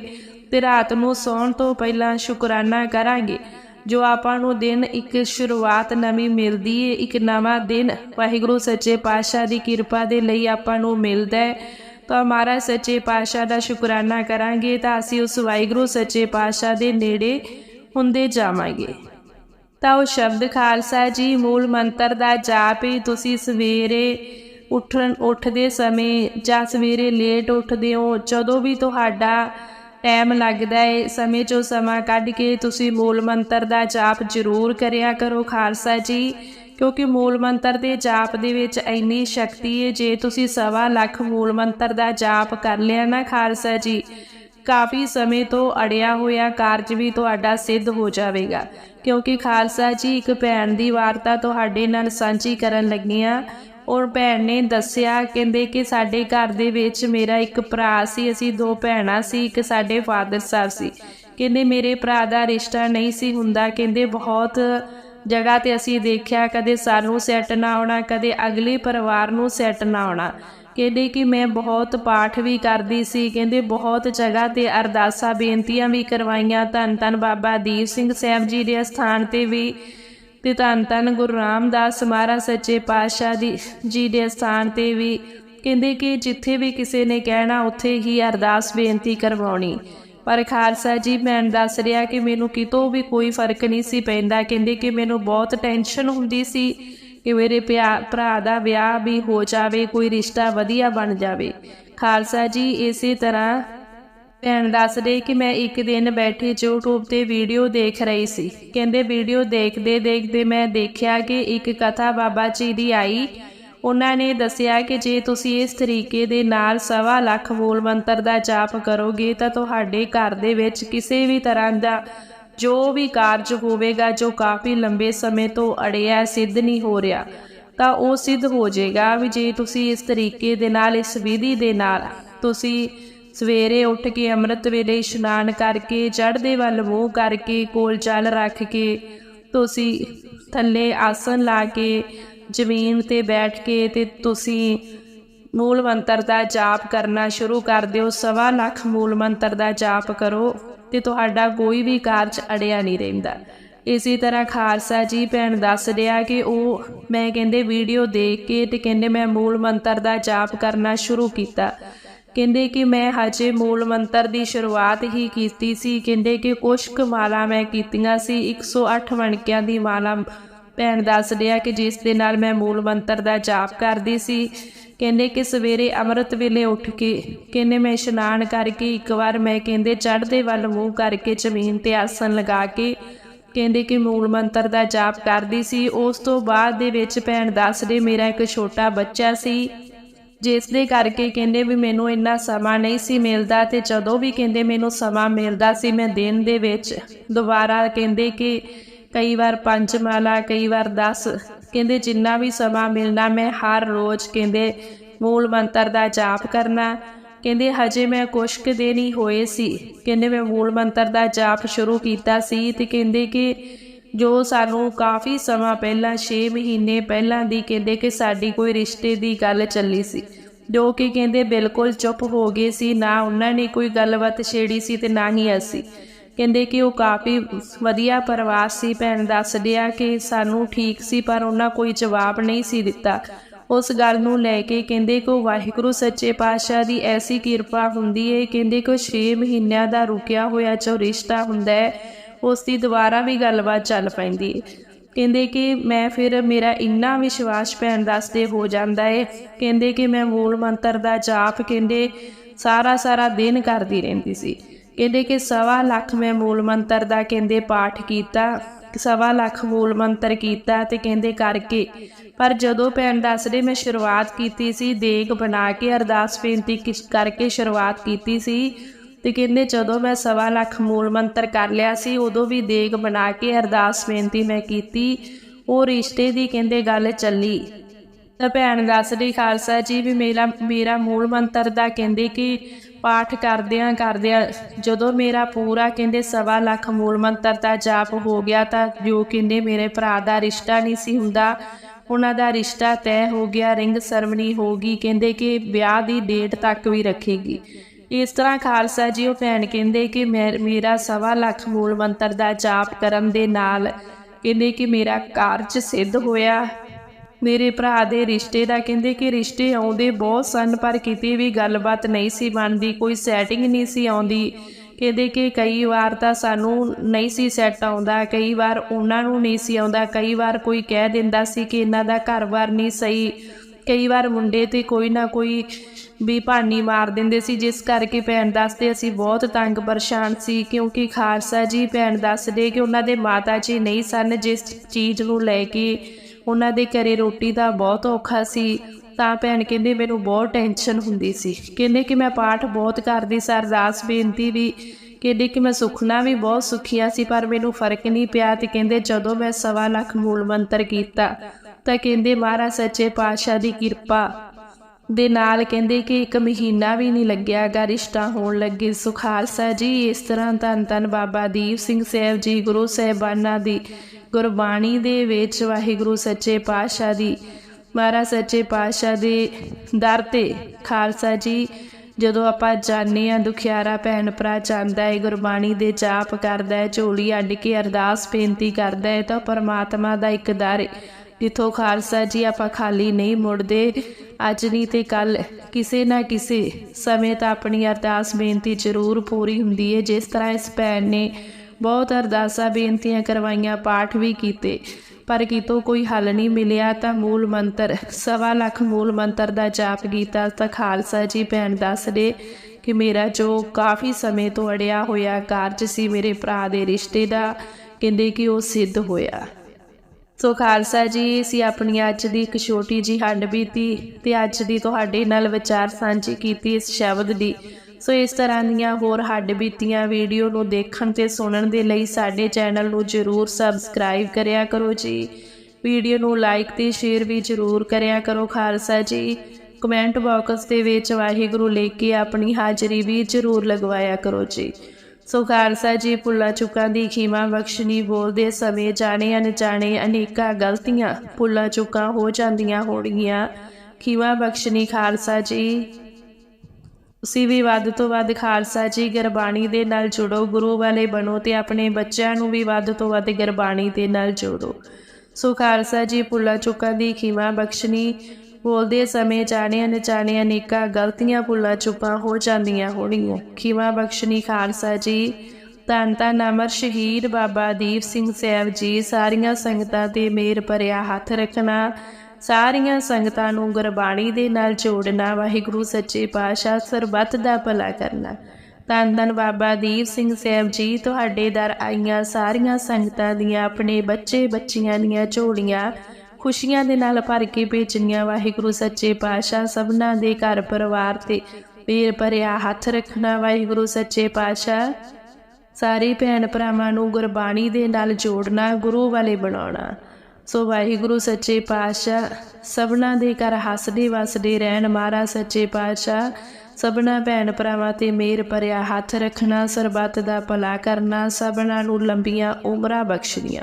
ਤੇ ਰਾਤ ਨੂੰ ਸੌਣ ਤੋਂ ਪਹਿਲਾਂ ਸ਼ੁਕਰਾਨਾ ਕਰਾਂਗੇ। ਜੋ ਆਪਾਂ ਨੂੰ ਦਿਨ ਇੱਕ ਸ਼ੁਰੂਆਤ ਨਵੀਂ ਮਿਲਦੀ ਹੈ ਇੱਕ ਨਵਾਂ ਦਿਨ ਵਾਹਿਗੁਰੂ ਸੱਚੇ ਪਾਤਸ਼ਾਹ ਦੀ ਕਿਰਪਾ ਦੇ ਲਈ ਆਪਾਂ ਨੂੰ ਮਿਲਦਾ ਹੈ ਤਾਂ ਮਹਾਰਾਜ ਸੱਚੇ ਪਾਤਸ਼ਾਹ ਦਾ ਸ਼ੁਕਰਾਨਾ ਕਰਾਂਗੇ ਤਾਂ ਅਸੀਂ ਉਸ ਵਾਹਿਗੁਰੂ ਸੱਚੇ ਪਾਤਸ਼ਾਹ ਦੇ ਨੇੜੇ ਹੁੰਦੇ ਜਾਵਾਂਗੇ। ਤਾਂ ਉਹ ਸ਼ਬਦ ਖਾਲਸਾ ਜੀ, ਮੂਲ ਮੰਤਰ ਦਾ ਜਾਪ ਹੀ ਤੁਸੀਂ ਸਵੇਰੇ ਉੱਠਣ, ਉੱਠਦੇ ਸਮੇਂ ਜਾਂ ਸਵੇਰੇ ਲੇਟ ਉੱਠਦੇ ਹੋ, ਜਦੋਂ ਵੀ ਤੁਹਾਡਾ ਟਾਈਮ ਲੱਗਦਾ ਹੈ ਸਮੇਂ ਚੋਂ ਸਮਾਂ ਕੱਢ ਕੇ ਤੁਸੀਂ ਮੂਲ ਮੰਤਰ ਦਾ ਜਾਪ ਜ਼ਰੂਰ ਕਰਿਆ ਕਰੋ ਖਾਲਸਾ ਜੀ, ਕਿਉਂਕਿ ਮੂਲ ਮੰਤਰ ਦੇ ਜਾਪ ਦੇ ਵਿੱਚ ਇੰਨੀ ਸ਼ਕਤੀ ਹੈ ਜੇ ਤੁਸੀਂ ਸਵਾ ਲੱਖ ਮੂਲ ਮੰਤਰ ਦਾ ਜਾਪ ਕਰ ਲਿਆ ਨਾ ਖਾਲਸਾ ਜੀ, ਕਾਫੀ ਸਮੇਂ ਤੋਂ ਅੜਿਆ ਹੋਇਆ ਕਾਰਜ ਵੀ ਤੁਹਾਡਾ ਸਿੱਧ ਹੋ ਜਾਵੇਗਾ। ਕਿਉਂਕਿ ਖਾਲਸਾ ਜੀ, ਇੱਕ ਭੈਣ ਦੀ ਵਾਰਤਾ ਤੁਹਾਡੇ ਨਾਲ ਸਾਂਝੀ ਕਰਨ ਲੱਗੀਆਂ। ਔਰ ਭੈਣ ਨੇ ਦੱਸਿਆ, ਕਹਿੰਦੇ ਕਿ ਸਾਡੇ ਘਰ ਦੇ ਵਿੱਚ ਮੇਰਾ ਇੱਕ ਭਰਾ ਸੀ, ਅਸੀਂ ਦੋ ਭੈਣਾਂ ਸੀ, ਇੱਕ ਸਾਡੇ ਫਾਦਰ ਸਾਹਿਬ ਸੀ। ਕਹਿੰਦੇ ਮੇਰੇ ਭਰਾ ਦਾ ਰਿਸ਼ਤਾ ਨਹੀਂ ਸੀ ਹੁੰਦਾ, ਕਹਿੰਦੇ ਬਹੁਤ ਜਗ੍ਹਾ ਤੇ ਅਸੀਂ ਦੇਖਿਆ, ਕਦੇ ਸਾਨੂੰ ਸੈੱਟ ਨਾ ਆਉਣਾ, ਕਦੇ ਅਗਲੇ ਪਰਿਵਾਰ ਨੂੰ ਸੈੱਟ ਨਾ ਆਉਣਾ। ਕਹਿੰਦੇ ਕਿ ਮੈਂ ਬਹੁਤ ਪਾਠ ਵੀ ਕਰਦੀ ਸੀ, ਕਹਿੰਦੇ ਬਹੁਤ ਜਗ੍ਹਾ ਤੇ ਅਰਦਾਸਾਂ, ਬੇਨਤੀਆਂ ਵੀ ਕਰਵਾਈਆਂ। ਧੰਨ ਧੰਨ ਬਾਬਾ ਦੀਪ ਸਿੰਘ ਸਾਹਿਬ ਜੀ ਦੇ ਸਥਾਨ ਤੇ ਵੀ ਤੇ ਧੰਨ ਧੰਨ ਗੁਰੂ ਰਾਮਦਾਸ ਮਹਾਰਾਜ ਸੱਚੇ ਪਾਤਸ਼ਾਹ ਦੀ ਜੀ ਦੇ ਸਥਾਨ ਤੇ ਵੀ ਕਹਿੰਦੇ ਕਿ ਜਿੱਥੇ ਵੀ ਕਿਸੇ ਨੇ ਕਹਿਣਾ, ਉੱਥੇ ਹੀ ਅਰਦਾਸ ਬੇਨਤੀ ਕਰਵਾਉਣੀ। ਪਰ ਖਾਲਸਾ ਜੀ, ਮੈਂ ਦੱਸ ਰਿਹਾ ਕਿ ਮੈਨੂੰ ਕਿਤੋਂ ਵੀ ਕੋਈ ਫ਼ਰਕ ਨਹੀਂ ਸੀ ਪੈਂਦਾ। ਕਹਿੰਦੇ ਕਿ ਮੈਨੂੰ ਬਹੁਤ ਟੈਨਸ਼ਨ ਹੁੰਦੀ ਸੀ ਕਿ ਮੇਰੇ ਪਿਆ- ਭਰਾ ਦਾ ਵਿਆਹ ਵੀ ਹੋ ਜਾਵੇ, ਕੋਈ ਰਿਸ਼ਤਾ ਵਧੀਆ ਬਣ ਜਾਵੇ। ਖਾਲਸਾ ਜੀ, ਇਸੇ ਤਰ੍ਹਾਂ ਭੈਣ ਦੱਸ ਰਹੀ ਕਿ ਮੈਂ ਇੱਕ ਦਿਨ ਬੈਠੀ YouTube ਤੇ ਵੀਡੀਓ ਦੇਖ ਰਹੀ ਸੀ। ਕਹਿੰਦੇ ਵੀਡੀਓ ਦੇਖਦੇ ਦੇਖਦੇ ਮੈਂ ਦੇਖਿਆ ਕਿ ਇੱਕ ਕਥਾ ਬਾਬਾ ਜੀ ਦੀ ਆਈ। ਉਹਨਾਂ ਨੇ ਦੱਸਿਆ ਕਿ ਜੇ ਤੁਸੀਂ ਇਸ ਤਰੀਕੇ ਦੇ ਨਾਲ ਸਵਾ ਲੱਖ ਮੂਲ ਮੰਤਰ ਦਾ ਜਾਪ ਕਰੋਗੇ ਤਾਂ ਤੁਹਾਡੇ ਘਰ ਦੇ ਵਿੱਚ ਕਿਸੇ ਵੀ ਤਰ੍ਹਾਂ ਦਾ ਜੋ ਵੀ ਕਾਰਜ ਹੋਵੇਗਾ, ਜੋ ਕਾਫੀ ਲੰਬੇ ਸਮੇਂ ਤੋਂ ਅੜਿਆ ਸਿੱਧ ਨਹੀਂ ਹੋ ਰਿਹਾ, ਤਾਂ ਉਹ ਸਿੱਧ ਹੋ ਜਾਏਗਾ ਵੀ ਜੇ ਤੁਸੀਂ ਇਸ ਤਰੀਕੇ ਦੇ ਨਾਲ, ਇਸ ਵਿਧੀ ਦੇ ਨਾਲ ਤੁਸੀਂ ਸਵੇਰੇ ਉੱਠ ਕੇ ਅੰਮ੍ਰਿਤ ਵੇਲੇ ਇਸ਼ਨਾਨ ਕਰਕੇ ਚੜ੍ਹਦੇ ਵੱਲ ਮੂੰਹ ਕਰਕੇ, ਕੋਲ ਚੱਲ ਰੱਖ ਕੇ, ਤੁਸੀਂ ਥੱਲੇ ਆਸਨ ਲਾ ਕੇ, ਜ਼ਮੀਨ ਤੇ ਬੈਠ ਕੇ ਤੇ ਤੁਸੀਂ ਮੂਲ ਮੰਤਰ ਦਾ ਜਾਪ ਕਰਨਾ ਸ਼ੁਰੂ ਕਰ ਦਿਓ। ਸਵਾ ਲੱਖ ਮੂਲ ਮੰਤਰ ਦਾ ਜਾਪ ਕਰੋ ਤੇ ਤੁਹਾਡਾ ਕੋਈ ਵੀ ਕਾਰਜ ਅੜਿਆ ਨਹੀਂ ਰਹਿੰਦਾ। ਇਸੇ ਤਰ੍ਹਾਂ ਖਾਲਸਾ ਜੀ ਭੈਣ ਦੱਸ ਰਿਹਾ ਕਿ ਉਹ, ਮੈਂ ਕਹਿੰਦੇ ਵੀਡੀਓ ਦੇਖ ਕੇ ਤੇ ਕਹਿੰਦੇ ਮੈਂ ਮੂਲ ਮੰਤਰ ਦਾ ਜਾਪ ਕਰਨਾ ਸ਼ੁਰੂ ਕੀਤਾ। ਕਹਿੰਦੇ ਕਿ ਮੈਂ ਹਜੇ ਮੂਲ ਮੰਤਰ ਦੀ ਸ਼ੁਰੂਆਤ ਹੀ ਕੀਤੀ ਸੀ। ਕਹਿੰਦੇ ਕਿ ਕੁਛ ਕੁ ਮਾਲਾ ਮੈਂ ਕੀਤੀਆਂ ਸੀ। 108 ਵਣਕਿਆਂ ਦੀ ਮਾਲਾ ਭੈਣ ਦੱਸ ਰਿਹਾ ਕਿ ਜਿਸ ਦੇ ਨਾਲ ਮੈਂ ਮੂਲ ਮੰਤਰ ਦਾ ਜਾਪ ਕਰਦੀ ਸੀ। ਕਹਿੰਦੇ ਕਿ ਸਵੇਰੇ ਅੰਮ੍ਰਿਤ ਵੇਲੇ ਉੱਠ ਕੇ ਕਹਿੰਦੇ ਮੈਂ ਇਸ਼ਨਾਨ ਕਰਕੇ ਇੱਕ ਵਾਰ ਮੈਂ ਕਹਿੰਦੇ ਚੜ੍ਹਦੇ ਵੱਲ ਮੂੰਹ ਕਰਕੇ ਜ਼ਮੀਨ ਤੇ ਆਸਣ ਲਗਾ ਕੇ ਕਹਿੰਦੇ ਕਿ ਮੂਲ ਮੰਤਰ ਦਾ ਜਾਪ ਕਰਦੀ ਸੀ। ਉਸ ਤੋਂ ਬਾਅਦ ਦੇ ਵਿੱਚ ਭੈਣ ਦੱਸਦੇ, ਮੇਰਾ ਇੱਕ ਛੋਟਾ ਬੱਚਾ ਸੀ। ਜਿਸ ਦੇ ਕਰਕੇ ਕਹਿੰਦੇ ਵੀ ਮੈਨੂੰ ਇੰਨਾ ਸਮਾਂ ਨਹੀਂ ਸੀ ਮਿਲਦਾ ਤੇ ਜਦੋਂ ਵੀ ਕਹਿੰਦੇ ਮੈਨੂੰ ਸਮਾਂ ਮਿਲਦਾ ਸੀ, ਮੈਂ ਦਿਨ ਦੇ ਵਿੱਚ ਦੁਬਾਰਾ ਕਹਿੰਦੇ ਕਿ ਕਈ ਵਾਰ ਪੰਜ ਮਾਲਾ, ਕਈ ਵਾਰ 10 ਕਹਿੰਦੇ ਜਿੰਨਾ ਵੀ ਸਮਾਂ ਮਿਲਣਾ, ਮੈਂ ਹਰ ਰੋਜ਼ ਕਹਿੰਦੇ ਮੂਲ ਮੰਤਰ ਦਾ ਜਾਪ ਕਰਨਾ। ਕਹਿੰਦੇ ਹਜੇ ਮੈਂ ਕੁਛ ਕੁ ਦਿਨ ਹੀ ਹੋਏ ਸੀ, ਕਹਿੰਦੇ ਮੈਂ ਮੂਲ ਮੰਤਰ ਦਾ ਜਾਪ ਸ਼ੁਰੂ ਕੀਤਾ ਸੀ ਤੇ ਕਹਿੰਦੇ ਕਿ ਜੋ ਸਾਨੂੰ ਕਾਫੀ ਸਮਾਂ ਪਹਿਲਾਂ 6 ਮਹੀਨੇ ਪਹਿਲਾਂ ਦੀ ਕਹਿੰਦੇ ਕਿ ਸਾਡੀ ਕੋਈ ਰਿਸ਼ਤੇ ਦੀ ਗੱਲ ਚੱਲੀ ਸੀ। ਜੋ ਕਿ ਕਹਿੰਦੇ ਬਿਲਕੁਲ ਚੁੱਪ ਹੋ ਗਏ ਸੀ, ਨਾ ਉਹਨਾਂ ਨੇ ਕੋਈ ਗੱਲਬਾਤ ਛੇੜੀ ਸੀ ਤੇ ਨਾ ਹੀ ਅਸੀਂ। ਕਹਿੰਦੇ ਕਿ ਉਹ ਕਾਫੀ ਵਧੀਆ ਪਰਿਵਾਰ ਸੀ, ਭੈਣ ਦੱਸਦੇ ਆ ਕਿ ਸਾਨੂੰ ਠੀਕ ਸੀ, ਪਰ ਉਹਨਾਂ ਕੋਈ ਜਵਾਬ ਨਹੀਂ ਸੀ ਦਿੱਤਾ। ਉਸ ਗੱਲ ਨੂੰ ਲੈ ਕੇ ਕਹਿੰਦੇ ਕਿ ਵਾਹਿਗੁਰੂ ਸੱਚੇ ਪਾਤਸ਼ਾਹ ਦੀ ਐਸੀ ਕਿਰਪਾ ਹੁੰਦੀ ਹੈ ਕਹਿੰਦੇ ਕਿ 6 ਮਹੀਨਿਆਂ ਦਾ ਰੁਕਿਆ ਹੋਇਆ ਜੋ ਰਿਸ਼ਤਾ ਹੁੰਦਾ ਹੈ ਉਸ ਦੀ ਦੁਬਾਰਾ ਵੀ ਗੱਲਬਾਤ ਚੱਲ ਪੈਂਦੀ। ਹੈ ਕਹਿੰਦੇ ਕਿ ਮੈਂ ਫਿਰ ਮੇਰਾ ਇੰਨਾ ਵਿਸ਼ਵਾਸ ਭੈਣ ਦੱਸਦੇ ਹੋ ਜਾਂਦਾ ਹੈ ਕਹਿੰਦੇ ਕਿ ਮੈਂ ਮੂਲ ਮੰਤਰ ਦਾ ਜਾਪ ਕਹਿੰਦੇ ਸਾਰਾ ਸਾਰਾ ਦਿਨ ਕਰਦੀ ਰਹਿੰਦੀ ਸੀ। ਕਹਿੰਦੇ ਕਿ ਸਵਾ ਲੱਖ ਮੈਂ ਮੂਲ ਮੰਤਰ ਦਾ ਕਹਿੰਦੇ ਪਾਠ ਕੀਤਾ, ਸਵਾ ਲੱਖ ਮੂਲ ਮੰਤਰ ਕੀਤਾ ਤੇ ਕਹਿੰਦੇ ਕਰਕੇ। ਪਰ ਜਦੋਂ ਭੈਣ ਦੱਸਦੇ ਮੈਂ ਸ਼ੁਰੂਆਤ ਕੀਤੀ ਸੀ, ਦੇਗ ਬਣਾ ਕੇ ਅਰਦਾਸ ਬੇਨਤੀ ਕਿਸ ਕਰਕੇ ਸ਼ੁਰੂਆਤ ਕੀਤੀ ਸੀ ਤੇ ਕਹਿੰਦੇ ਜਦੋਂ ਮੈਂ ਸਵਾ ਲੱਖ ਮੂਲ ਮੰਤਰ ਕਰ ਲਿਆ ਸੀ, ਉਦੋਂ ਵੀ ਦੇਗ ਬਣਾ ਕੇ ਅਰਦਾਸ ਬੇਨਤੀ ਮੈਂ ਕੀਤੀ। ਉਹ ਰਿਸ਼ਤੇ ਦੀ ਕਹਿੰਦੇ ਗੱਲ ਚੱਲੀ। ਤਾਂ ਭੈਣ ਦੱਸਦੀ, ਖਾਲਸਾ ਜੀ ਵੀ ਮੇਰਾ ਮੇਰਾ ਮੂਲ ਮੰਤਰ ਦਾ ਕਹਿੰਦੇ ਕਿ ਪਾਠ ਕਰਦਿਆਂ ਕਰਦਿਆਂ ਜਦੋਂ ਮੇਰਾ ਪੂਰਾ ਕਹਿੰਦੇ ਸਵਾ ਲੱਖ ਮੂਲ ਮੰਤਰ ਦਾ ਜਾਪ ਹੋ ਗਿਆ ਤਾਂ ਜੋ ਕਹਿੰਦੇ ਮੇਰੇ ਭਰਾ ਦਾ ਰਿਸ਼ਤਾ ਨਹੀਂ ਸੀ ਹੁੰਦਾ, ਉਹਨਾਂ ਦਾ ਰਿਸ਼ਤਾ ਤੈਅ ਹੋ ਗਿਆ, ਰਿੰਗ ਸਰਮਨੀ ਹੋ ਗਈ, ਕਹਿੰਦੇ ਕਿ ਵਿਆਹ ਦੀ ਡੇਟ ਤੱਕ ਵੀ ਰੱਖੇਗੀ। ਇਸ ਤਰ੍ਹਾਂ ਖਾਲਸਾ ਜੀ ਉਹ ਭੈਣ ਕਹਿੰਦੇ ਕਿ ਮੈਂ- ਮੇਰਾ ਸਵਾ ਲੱਖ ਮੂਲ ਮੰਤਰ ਦਾ ਜਾਪ ਕਰਨ ਦੇ ਨਾਲ ਕਹਿੰਦੇ ਕਿ ਮੇਰਾ ਕਾਰਜ ਸਿੱਧ ਹੋਇਆ। ਮੇਰੇ ਭਰਾ ਦੇ ਰਿਸ਼ਤੇ ਦਾ ਕਹਿੰਦੇ ਕਿ ਰਿਸ਼ਤੇ ਆਉਂਦੇ ਬਹੁਤ ਸਨ, ਪਰ ਕਿਤੇ ਵੀ ਗੱਲਬਾਤ ਨਹੀਂ ਸੀ ਬਣਦੀ, ਕੋਈ ਸੈਟਿੰਗ ਨਹੀਂ ਸੀ ਆਉਂਦੀ। ਕਹਿੰਦੇ ਕਿ ਕਈ ਵਾਰ ਤਾਂ ਸਾਨੂੰ ਨਹੀਂ ਸੀ ਸੈੱਟ ਆਉਂਦਾ, ਕਈ ਵਾਰ ਉਹਨਾਂ ਨੂੰ ਨਹੀਂ ਸੀ ਆਉਂਦਾ, ਕਈ ਵਾਰ ਕੋਈ ਕਹਿ ਦਿੰਦਾ ਸੀ ਕਿ ਇਹਨਾਂ ਦਾ ਘਰ-ਬਾਰ ਨਹੀਂ ਸਹੀ, ਕਈ ਵਾਰ ਮੁੰਡੇ ਤੇ ਕੋਈ ਨਾ ਕੋਈ ਵੀ ਭਾਨੀ ਮਾਰ ਦਿੰਦੇ ਸੀ, ਜਿਸ ਕਰਕੇ ਭੈਣ ਦੱਸਦੇ ਅਸੀਂ ਬਹੁਤ ਤੰਗ ਪਰੇਸ਼ਾਨ ਸੀ, ਕਿਉਂਕਿ ਖਾਲਸਾ ਜੀ ਭੈਣ ਦੱਸਦੇ ਕਿ ਉਹਨਾਂ ਦੇ ਮਾਤਾ ਜੀ ਨਹੀਂ ਸਨ, ਜਿਸ ਚੀਜ਼ ਨੂੰ ਲੈ ਕੇ ਉਹਨਾਂ ਦੇ ਘਰੇ ਰੋਟੀ ਦਾ ਬਹੁਤ ਔਖਾ ਸੀ, ਤਾਂ ਭੈਣ ਕਹਿੰਦੇ ਮੈਨੂੰ ਬਹੁਤ ਟੈਨਸ਼ਨ ਹੁੰਦੀ ਸੀ। ਕਹਿੰਦੇ ਕਿ ਮੈਂ ਪਾਠ ਬਹੁਤ ਕਰਦੀ ਸੀ, ਅਰਦਾਸ ਬੇਨਤੀ ਵੀ ਕਹਿੰਦੇ ਕਿ ਮੈਂ ਸੁਖਣਾ ਵੀ ਬਹੁਤ ਸੁਖੀਆ ਸੀ, ਪਰ ਮੈਨੂੰ ਫ਼ਰਕ ਨਹੀਂ ਪਿਆ ਤੇ ਕਹਿੰਦੇ ਜਦੋਂ ਮੈਂ ਸਵਾ ਲੱਖ ਮੂਲ ਮੰਤਰ ਕੀਤਾ, ਤਾਂ ਕਹਿੰਦੇ ਮਹਾਰਾਜ ਸੱਚੇ ਪਾਤਸ਼ਾਹ ਦੀ ਕਿਰਪਾ ਦੇ ਨਾਲ ਕਹਿੰਦੇ ਕਿ ਇੱਕ ਮਹੀਨਾ ਵੀ ਨਹੀਂ ਲੱਗਿਆ ਗਾ ਰਿਸ਼ਤਾ ਹੋਣ ਲੱਗੇ। ਸੋ ਖਾਲਸਾ ਜੀ, ਇਸ ਤਰ੍ਹਾਂ ਧੰਨ ਧੰਨ ਬਾਬਾ ਦੀਪ ਸਿੰਘ ਸਾਹਿਬ ਜੀ, ਗੁਰੂ ਸਾਹਿਬਾਨਾਂ ਦੀ ਗੁਰਬਾਣੀ ਦੇ ਵਿੱਚ ਵਾਹਿਗੁਰੂ ਸੱਚੇ ਪਾਤਸ਼ਾਹ ਦੀ, ਮਹਾਰਾਜ ਸੱਚੇ ਪਾਤਸ਼ਾਹ ਦੇ ਦਰ ਤੇ ਖਾਲਸਾ ਜੀ, ਜਦੋਂ ਆਪਾਂ ਜਾਣੇ ਆ ਦੁਖਿਆਰਾ ਭੈਣ ਭਰਾ ਜਾਂਦਾ ਹੈ, ਗੁਰਬਾਣੀ ਦੇ ਜਾਪ ਕਰਦਾ ਹੈ, ਝੋਲੀ ਅੱਡ ਕੇ ਅਰਦਾਸ ਬੇਨਤੀ ਕਰਦਾ ਹੈ, ਤਾਂ ਪਰਮਾਤਮਾ ਦਾ ਇੱਕ ਦਰ ਹੈ ਜਿੱਥੋਂ ਖਾਲਸਾ ਜੀ ਆਪਾਂ ਖਾਲੀ ਨਹੀਂ ਮੁੜਦੇ, ਅੱਜ ਨਹੀਂ ਤੇ ਕੱਲ ਕਿਸੇ ਨਾ ਕਿਸੇ ਸਮੇਂ ਤਾਂ ਆਪਣੀ ਅਰਦਾਸ ਬੇਨਤੀ ਜ਼ਰੂਰ ਪੂਰੀ ਹੁੰਦੀ ਹੈ ਜਿਸ ਤਰ੍ਹਾਂ ਇਸ ਭੈਣ ਨੇ ਬਹੁਤ ਅਰਦਾਸਾਂ ਬੇਨਤੀਆਂ ਕਰਵਾਈਆਂ, ਪਾਠ ਵੀ ਕੀਤੇ, ਪਰ ਕਿਤੋਂ ਕੋਈ ਹੱਲ ਨਹੀਂ ਮਿਲਿਆ ਤਾਂ ਮੂਲ ਮੰਤਰ, ਸਵਾ ਲੱਖ ਮੂਲ ਮੰਤਰ ਦਾ ਜਾਪ ਕੀਤਾ ਤਾਂ ਖਾਲਸਾ ਜੀ ਭੈਣ ਦੱਸਦੇ ਕਿ ਮੇਰਾ ਜੋ ਕਾਫੀ ਸਮੇਂ ਤੋਂ ਅੜਿਆ ਹੋਇਆ ਕਾਰਜ ਸੀ ਮੇਰੇ ਭਰਾ ਦੇ ਰਿਸ਼ਤੇ ਦਾ, ਕਹਿੰਦੇ ਕਿ ਉਹ ਸਿੱਧ ਹੋਇਆ। ਸੋ ਖਾਲਸਾ ਜੀ, ਅਸੀਂ ਆਪਣੀ ਅੱਜ ਦੀ ਇੱਕ ਛੋਟੀ ਜੀ ਹੱਡ ਬੀਤੀ ਤੇ ਅੱਜ ਦੀ ਤੁਹਾਡੇ ਨਾਲ ਵਿਚਾਰ ਸਾਂਝੀ ਕੀਤੀ ਇਸ ਸ਼ਬਦ ਦੀ। ਸੋ ਇਸ ਤਰ੍ਹਾਂ ਦੀਆਂ ਹੋਰ ਹੱਡ ਬੀਤੀਆਂ ਵੀਡੀਓ ਨੂੰ ਦੇਖਣ ਤੇ ਸੁਣਨ ਦੇ ਲਈ ਸਾਡੇ ਚੈਨਲ ਨੂੰ ਜਰੂਰ ਸਬਸਕ੍ਰਾਈਬ ਕਰਿਆ ਕਰੋ ਜੀ। ਵੀਡੀਓ ਨੂੰ ਲਾਈਕ ਤੇ ਸ਼ੇਅਰ ਵੀ ਜਰੂਰ ਕਰਿਆ ਕਰੋ ਖਾਲਸਾ ਜੀ। ਕਮੈਂਟ ਬਾਕਸ ਦੇ ਵਿੱਚ ਵਾਹਿਗੁਰੂ ਲਿਖ ਕੇ ਆਪਣੀ ਹਾਜ਼ਰੀ ਵੀ ਜਰੂਰ ਲਗਵਾਇਆ ਕਰੋ ਜੀ। ਸੋ ਖਾਲਸਾ ਜੀ ਭੁੱਲਾਂ ਚੁੱਕਾਂ ਦੀ ਖੀਮਾ ਬਖਸ਼ਣੀ ਬੋਲਦੇ ਸਮੇਂ ਜਾਣੇ ਅਣਜਾਣੇ ਅਨੇਕਾਂ ਗਲਤੀਆਂ ਭੁੱਲਾਂ ਚੁੱਕਾਂ ਹੋ ਜਾਂਦੀਆਂ ਹੋਣਗੀਆਂ। ਖੀਮਾ ਬਖਸ਼ਣੀ ਖਾਲਸਾ ਜੀ, ਤੁਸੀਂ ਵੀ ਵੱਧ ਤੋਂ ਵੱਧ ਖਾਲਸਾ ਜੀ, ਗੁਰਬਾਣੀ ਦੇ ਨਾਲ ਜੁੜੋ, ਗੁਰੂ ਵਾਲੇ ਬਣੋ ਤੇ ਆਪਣੇ ਬੱਚਿਆਂ ਨੂੰ ਵੀ ਵੱਧ ਤੋਂ ਵੱਧ ਗੁਰਬਾਣੀ ਦੇ ਨਾਲ ਜੋੜੋ। ਸੋ ਖਾਲਸਾ ਜੀ ਭੁੱਲਾਂ ਚੁੱਕਾਂ ਦੀ ਖੀਮਾ ਬਖਸ਼ਣੀ ਬੋਲਦੇ ਸਮੇਂ ਜਾਣੇ ਨਚਾਣਿਆ ਅਨੇਕਾਂ ਗਲਤੀਆਂ ਭੁੱਲਾਂ ਚੁੱਕਾਂ ਹੋ ਜਾਂਦੀਆਂ ਹੋਣੀਆਂ ਖੀਮਾ ਬਖਸ਼ਨੀ ਖਾਲਸਾ ਜੀ। ਧੰਨ ਧੰਨ ਅਮਰ ਸ਼ਹੀਦ ਬਾਬਾ ਦੀਪ ਸਿੰਘ ਸਾਹਿਬ ਜੀ, ਸਾਰੀਆਂ ਸੰਗਤਾਂ ਤੇ ਮੇਰ ਭਰਿਆ ਹੱਥ ਰੱਖਣਾ, ਸਾਰੀਆਂ ਸੰਗਤਾਂ ਨੂੰ ਗੁਰਬਾਣੀ ਦੇ ਨਾਲ ਜੋੜਨਾ, ਵਾਹਿਗੁਰੂ ਸੱਚੇ ਪਾਤਸ਼ਾਹ ਸਰਬੱਤ ਦਾ ਭਲਾ ਕਰਨਾ। ਧੰਨ ਧੰਨ ਬਾਬਾ ਦੀਪ ਸਿੰਘ ਸਾਹਿਬ ਜੀ, ਤੁਹਾਡੇ ਦਰ ਆਈਆਂ ਸਾਰੀਆਂ ਸੰਗਤਾਂ ਦੀਆਂ ਆਪਣੇ ਬੱਚੇ ਬੱਚੀਆਂ ਦੀਆਂ ਝੋਲੀਆਂ ਖੁਸ਼ੀਆਂ ਦੇ ਨਾਲ ਭਰ ਕੇ ਭੇਜਣੀਆਂ। ਵਾਹਿਗੁਰੂ, ਸੱਚੇ ਪਾਤਸ਼ਾਹ, ਸਭਨਾਂ ਦੇ ਘਰ ਪਰਿਵਾਰ ਤੇ ਪੀਰ ਭਰਿਆ ਹੱਥ ਰੱਖਣਾ। ਵਾਹਿਗੁਰੂ, ਸੱਚੇ ਪਾਤਸ਼ਾਹ, ਸਾਰੇ ਭੈਣ ਭਰਾਵਾਂ ਨੂੰ ਗੁਰਬਾਣੀ ਦੇ ਨਾਲ ਜੋੜਨਾ, ਗੁਰੂ ਵਾਲੇ ਬਣਾਉਣਾ। ਸੋ ਵਾਹਿਗੁਰੂ, ਸੱਚੇ ਪਾਤਸ਼ਾਹ, ਸਭਨਾਂ ਦੇ ਘਰ ਹੱਸਦੇ ਵਸਦੇ ਰਹਿਣ। ਮਹਾਰਾ ਸੱਚੇ ਪਾਤਸ਼ਾਹ, ਸਭਨਾਂ ਭੈਣ ਭਰਾਵਾਂ ਤੇ ਮੇਰ ਭਰਿਆ ਹੱਥ ਰੱਖਣਾ, ਸਰਬੱਤ ਦਾ ਭਲਾ ਕਰਨਾ, ਸਭਨਾਂ ਨੂੰ ਲੰਬੀਆਂ ਉਮਰਾਂ ਬਖਸ਼ਣੀਆਂ।